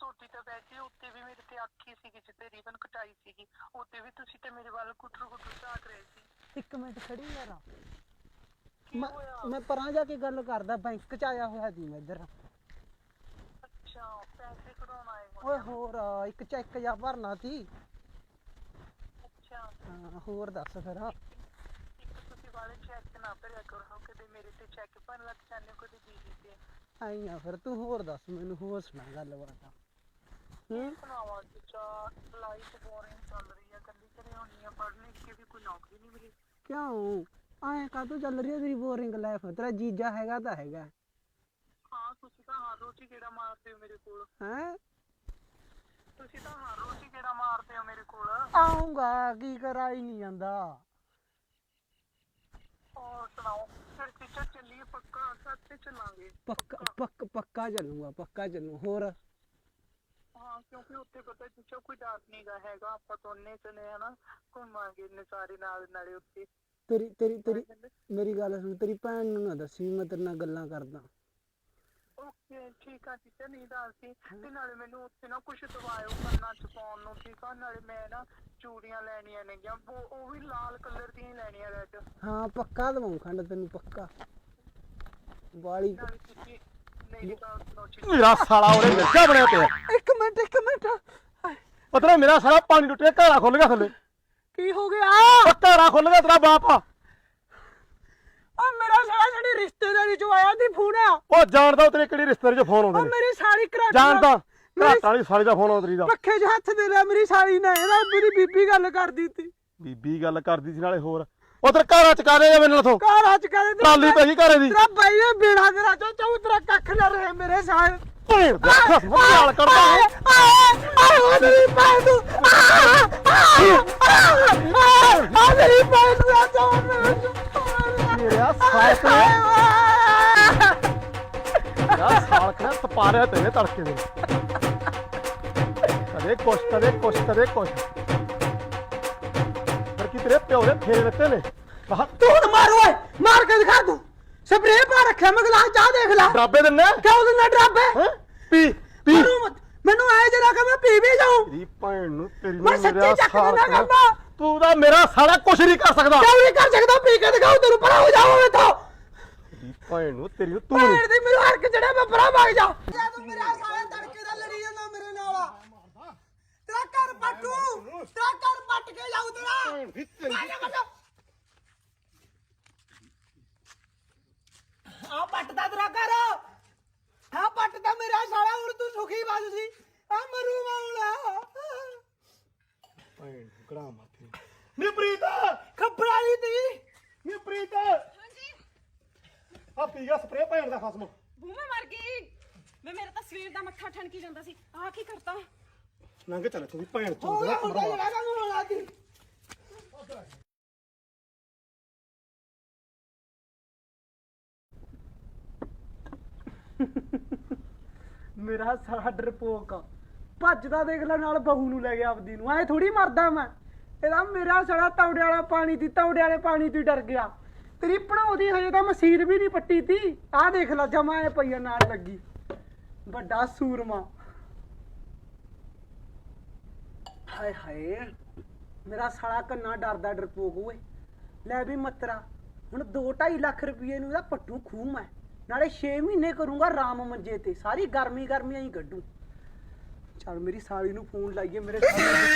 ਸੋਟੀ ਤਾਂ ਵੈਸੇ ਉੱਤੇ ਵੀ ਮੇਰੇ ਤੇ ਆਖੀ ਸੀਗੀ ਜਿੱਤੇ ਰੀਬਨ ਕਟਾਈ ਸੀਗੀ ਉੱਤੇ ਵੀ ਤੁਸੀਂ ਤੇ ਮੇਰੇ ਵੱਲ ਕੁੱਟਰ ਕੁੱਟਰ ਝਾਕ ਰਹੇ ਸੀ। ਇੱਕ ਮਿੰਟ ਖੜੀ ਯਾਰ ਮੈਂ ਮੈਂ ਪਰਾਂ ਜਾ ਕੇ ਗੱਲ ਕਰਦਾ ਬੈਂਕ ਚ ਆਇਆ ਹੋਇਆ ਸੀ ਮੈਂ ਇੱਧਰ। ਅੱਛਾ ਪੈਸੇ ਕਢਾਉਣ ਆਏ ਹੋ ਓਏ ਹੋਰ ਇੱਕ ਚੈੱਕ ਜਾ ਭਰਨਾ ਸੀ। ਅੱਛਾ। ਹਾਂ ਹੋਰ ਦੱਸ ਫਿਰ। ਇੱਕ ਤੁਸੀਂ ਵਾਲੇ ਚੈੱਕ ਨਾ ਭਰਿਆ ਕਰੋ ਕਦੇ ਮੇਰੇ ਤੇ ਚੈੱਕ ਭਰਨ ਲੱਗ ਜਾਂਦੇ ਹੋ ਕਦੇ ਦੀਦੀ ਤੇ। ਆਈਆਂ ਫਿਰ ਤੂੰ ਹੋਰ ਦੱਸ ਮੈਨੂੰ ਹੋਰ ਸੁਣਾ ਗੱਲਬਾਤ। ਹੂੰ। ਸੁਣਾਵਾ ਚਾ ਲਾਈਫ ਬੋਰਿੰਗ ਚੱਲ ਰਹੀ ਹੈ ਕੱਲੀ ਘਰੇ ਹੁੰਨੀ ਆ ਪੜ੍ਹਨ ਲਿਖ ਕੇ ਵੀ ਕੋਈ ਨੌਕਰੀ ਨਹੀਂ ਮਿਲੀ। ਕਿਉਂ? ਐਂ ਕਾਹਤੋਂ ਚੱਲ ਰਹੀ ਹੈ ਤੇਰੀ ਬੋਰਿੰਗ ਲਾਈਫ ਤੇਰਾ ਜੀਜਾ ਹੈਗਾ ਤਾਂ ਹੈਗਾ। ਹਾਂ ਤੁਸੀਂ ਤਾਂ ਹਰ ਰੋਜ਼ ਹੀ ਕਿਹੜਾ ਮਾਰਦੇ ਹੋ ਮੇਰੇ ਕੋਲ। ਹੈ? ਤੁਸੀਂ ਤਾਂ ਹਰ ਰੋਜ਼ ਹੀ ਕਿਹੜਾ ਮਾਰਦੇ ਹੋ ਮੇਰੇ ਕੋਲ। ਆਉਂਗਾ ਕੀ ਕਰਾ ਹੀ ਨਹੀਂ ਜਾਂਦਾ। ਹੋਰ ਸੁਣਾਓ ਫਿਰ ਟੀਚਰ ਚੱਲੀਏ? ਪੱਕਾ ਚੱਲਾਂਗੇ। ਪੱਕਾ ਪੱਕ ਪੱਕਾ ਚੱਲੂਗਾ ਪੱਕਾ ਚੱਲੂ। ਹੋਰ? ਹਾਂ ਕਿਉਂਕਿ ਉੱਥੇ ਪਤਾ ਟੀਚਰ ਕੋਈ ਡਰ ਨਹੀਂਗਾ ਹੈਗਾ ਆਪਾਂ ਦੋਨੇ ਚਲੇ ਹਨਾ ਘੁੰਮਾਂਗੇ ਨਜ਼ਾਰੇ ਨਾਲ ਨਾਲੇ ਉੱਥੇ। ਤੇਰੀ ਤੇਰੀ ਤੇਰੀ ਮੇਰੀ ਗੱਲ ਸੁਣ ਤੇਰੀ ਭੈਣ ਨੂੰ ਨਾ ਦੱਸੀ ਮੈਂ ਤੇਰੇ ਨਾਲ ਗੱਲਾਂ ਕਰਦਾ। ਓਕੇ ਠੀਕ ਆ ਟੀਚਰ ਨਹੀਂ ਦੱਸਦੀ ਤੇ ਨਾਲੇ ਮੈਨੂੰ ਉੱਥੇ ਨਾ ਕੁਝ ਦਵਾਇਓ ਕੰਨਾਂ ਚ ਪਾਉਣ ਨੂੰ ਠੀਕ ਆ? ਨਾਲੇ ਮੈਂ ਨਾ ਚੂੜੀਆਂ ਲੈਣੀਆਂ ਨੇਗੀਆਂ ਉਹ ਉਹ ਵੀ ਲਾਲ ਕਲਰ ਦੀਆਂ ਹੀ ਲੈਣੀਆਂ ਰੈਡ ਹਾਂ ਪੱਕਾ ਦਵਾਉਂ ਖੰਡ ਤੈਨੂੰ ਪੱਕਾ। ਵਾਲੀ ਨਾਲੇ ਤੁਸੀਂ ਮੇਰੀ ਸਾਲਾ ਉਹਨੇ ਮਿਰਚਾ ਬਣਿਆ ਪਿਆ। ਇੱਕ ਮਿੰਟ ਇੱਕ ਮਿੰਟ। ਪਤਾ ਮੇਰਾ ਸਾਲਾ ਪਾਣੀ ਟੁੱਟਿਆ ਘੜਾ ਖੁੱਲ ਗਿਆ ਥੱਲੇ। ਕੀ ਹੋ ਗਿਆ? ਉਹ ਘੜਾ ਖੁੱਲ ਗਿਆ ਤੇਰਾ ਬਾਪ। ਆ ਮੇਰਾ ਸਾਲਾ ਜਿਹੜੀ ਰਿਸ਼ਤੇਦਾਰੀ ਚੋਂ ਆਇਆ ਦੀ ਫੋਨ। ਆ ਉਹ ਜਾਣਦਾ ਉਹ ਤੇਰੇ ਕਿਹੜੀ ਰਿਸ਼ਤੇਦਾਰੀ ਚ ਫੋਨ ਉਹ ਆਉਂਦੇ ਨੇ। ਮੇਰੀ ਸਾਲੀ ਕਰਾ ਜਾਣਦਾ ਮੇਰੀ ਘਾਟ ਵਾਲੀ ਸਾਲੀ ਦਾ ਫੋਨ ਆਉਂਦਾ ਤੇਰੀ ਦਾ। ਪੱਖੇ 'ਚ ਹੱਥ ਦੇ ਲਿਆ ਮੇਰੀ ਸਾਲੀ ਨੇ ਇਹਦਾ ਮੇਰੀ ਬੀਬੀ ਗੱਲ ਕਰਦੀ ਤੀ। ਬੀਬੀ ਗੱਲ ਕਰਦੀ ਸੀ ਨਾਲੇ ਹੋਰ। ਉਧਰ ਘਰਾਂ ਚ ਕਾਦੇ ਜਾਵੇ ਨਾਲ ਤੋਂ? ਘਰ ਅੱਜ ਕੱਲ ਟਰਾਲੀ ਪਈ ਘਰੇ ਦੀ। ਤੇਰਾ ਬਾਈ ਇਹ ਬੇੜਾ ਤੇਰਾ ਚੋ ਚੋ ਤੇਰਾ ਕੱਖ ਨਾ ਰਹੇ ਮੇਰੇ ਸਾਲ ਭੇੜ ਦੇ ਖਸਮ ਨਾਲ ਕਰਦਾ ਆਏ ਆਏ ਉਹ ਮੇਰੀ ਭੈਣ ਨੂੰ। ਆ ਮੇਰੀ ਭੈਣ ਨੂੰ ਆ ਚੋ ਮੇਰਾ ਸਾਲਕ ਨੇ ਮੇਰਾ ਸਾਲਕ ਨੇ ਸਪਾਰਿਆ ਤੇਰੇ ਤੜਕੇ ਦੇ। ਕਦੇ ਕੁਛ ਕਦੇ ਕੁਛ ਕਦੇ ਕੁਛ। ਤੇਰੇ ਪਿਓ ਦੇ ਫੇਰੇ ਦਿੱਤੇ ਨੇ। ਬਾਹਰ ਤੂੰ ਹੁਣ ਮਾਰ ਓਏ ਮਾਰ ਕੇ ਦਿਖਾ ਤੂੰ। ਸਪਰੇਅ ਪਾ ਰੱਖਿਆ ਮੈਂ ਗਲਾਸ ਚਾਹ ਦੇਖ ਲੈ। ਡਰਾਬੇ ਦਿੰਨੇ? ਕਿਉਂ ਦਿੰਦਾ ਡਰਾਬੇ? ਪੀ ਪੀ। ਮੈਨੂੰ ਐ ਜਰਾ ਕਿ ਮੈਂ ਪੀ ਵੀ ਜਾਉਂ ਤੇਰੀ ਭੈਣ ਨੂੰ ਤੇਰੀ ਮੈਂ ਨੂੰ ਸੱਚੀ ਮੇਰਾ ਚੱਕ ਨੇ- ਕਰਨਾ। ਤੂੰ ਤਾਂ ਮੇਰਾ ਸਾਲਾ ਕੁਛ ਨਹੀਂ ਕਰ ਸਕਦਾ। ਕਿਉਂ ਨਹੀਂ ਕਰ ਸਕਦਾ? ਪੀ ਕੇ ਦਿਖਾਉ ਤੈਨੂੰ ਪਰਾਂ ਹੋ ਜਾਓ ਮੇਥੋਂ ਤੇਰੀ ਭੈਣ ਨੂੰ ਤੇਰੀ ਨੂੰ ਤੂੰ ਨੀ- ਭੈਣ ਦੀ ਮੈਨੂੰ ਹਰਕ ਚੜਿਆ ਮੈਂ ਪਰਾਂ ਭਾਗ ਜਾ। ਤੂੰ ਮੇਰਾ ਸਾਲਾ ਤੜਕੇ ਦਾ ਲੜੀ ਜਾਂਦਾ ਮੇਰੇ ਨਾਲ ਘਰ ਪੱਟੂ। ਤੇਰਾ ਘਰ ਪੱਟ ਕੇ ਜਾਊ ਤੇਰਾ। ਆ ਆ ਪੱਟਦਾ ਤੇਰਾ ਘਰ। ਆ ਪੱਟਦਾ ਮੇਰਾ ਸਾਲਾ ਹੁਣ ਤੂੰ ਸੁਖੀ ਬਸ ਸੀ। ਆ ਮਰੂ ਮਾਉਲਾ ਭੈਣ ਕੜਾ ਮਾਥੇ ਨੀ। ਪ੍ਰੀਤ ਖਬਰਾਈ ਤੀ ਨੀ ਪ੍ਰੀਤ। ਹਾਂਜੀ। ਆ ਪੀ ਗਿਆ ਸਪਰੇ ਭੈਣ ਦਾ ਖਸਮ। ਬੂਮੇ ਮਰ ਗਈ। ਵੇ ਮੇਰਾ ਤਾਂ ਸਵੇਰ ਦਾ ਮੱਥਾ ਠਣਕੀ ਜਾਂਦਾ ਸੀ। ਆਹ ਕੀ ਕਰਤਾ? ਲੰਘ ਚੱਲ ਤੂੰ ਵੀ ਭੈਣ ਚੋਦ ਦਾ ਮੇਰਾ ਸਾਰਾ ਡਰਪੋਕ ਭੱਜਦਾ ਦੇਖ ਲੈ ਨਾਲ ਬਹੂ ਨੂੰ ਲੈ ਗਿਆ ਆਪਦੀ ਨੂੰ। ਐ ਥੋੜੀ ਮਰਦਾ ਮੈਂ। ਇਹਦਾ ਮੇਰਾ ਸਾਲਾ ਤੌੜੇ ਵਾਲਾ ਪਾਣੀ ਦੀ ਤੌੜੇ ਵਾਲੇ ਪਾਣੀ ਤੋਂ ਹੀ ਡਰ ਗਿਆ। ਤੇਰੀ ਭਣਾਉਦੀ ਹਜੇ ਤਾਂ ਮਸੀਰ ਵੀ ਨਹੀਂ ਪੱਟੀ ਤੀ। ਆਹ ਦੇਖ ਲੈ ਜਮਾ ਐ ਪਈਆ ਨਾਲ ਲੱਗੀ। ਵੱਡਾ ਸੂਰਮਾ। ਹਾਏ ਹਾਏ, ਮੇਰਾ ਸਾਲਾ ਕੰਨਾ ਡਰਦਾ ਡਰਪੋਕ ਓਏ। ਲੈ ਵੀ ਮਤਰਾ, ਹੁਣ 2.5 ਲੱਖ ਰੁਪਏ ਨੂੰ ਇਹਦਾ ਪੱਟੂ ਖੂਹ ਮੈਂ। ਨਾਲੇ 6 ਮਹੀਨੇ ਕਰੂੰਗਾ ਰਾਮ ਮੰਜੇ ਤੇ, ਸਾਰੀ ਗਰਮੀ ਗਰਮੀਆਂ ਹੀ ਕੱਢੂ। ਚਲ ਮੇਰੀ ਸਾਲੀ ਨੂੰ ਫੋਨ ਲਾਈਏ, ਮੇਰੇ ਸਾਲੇ ਨੂੰ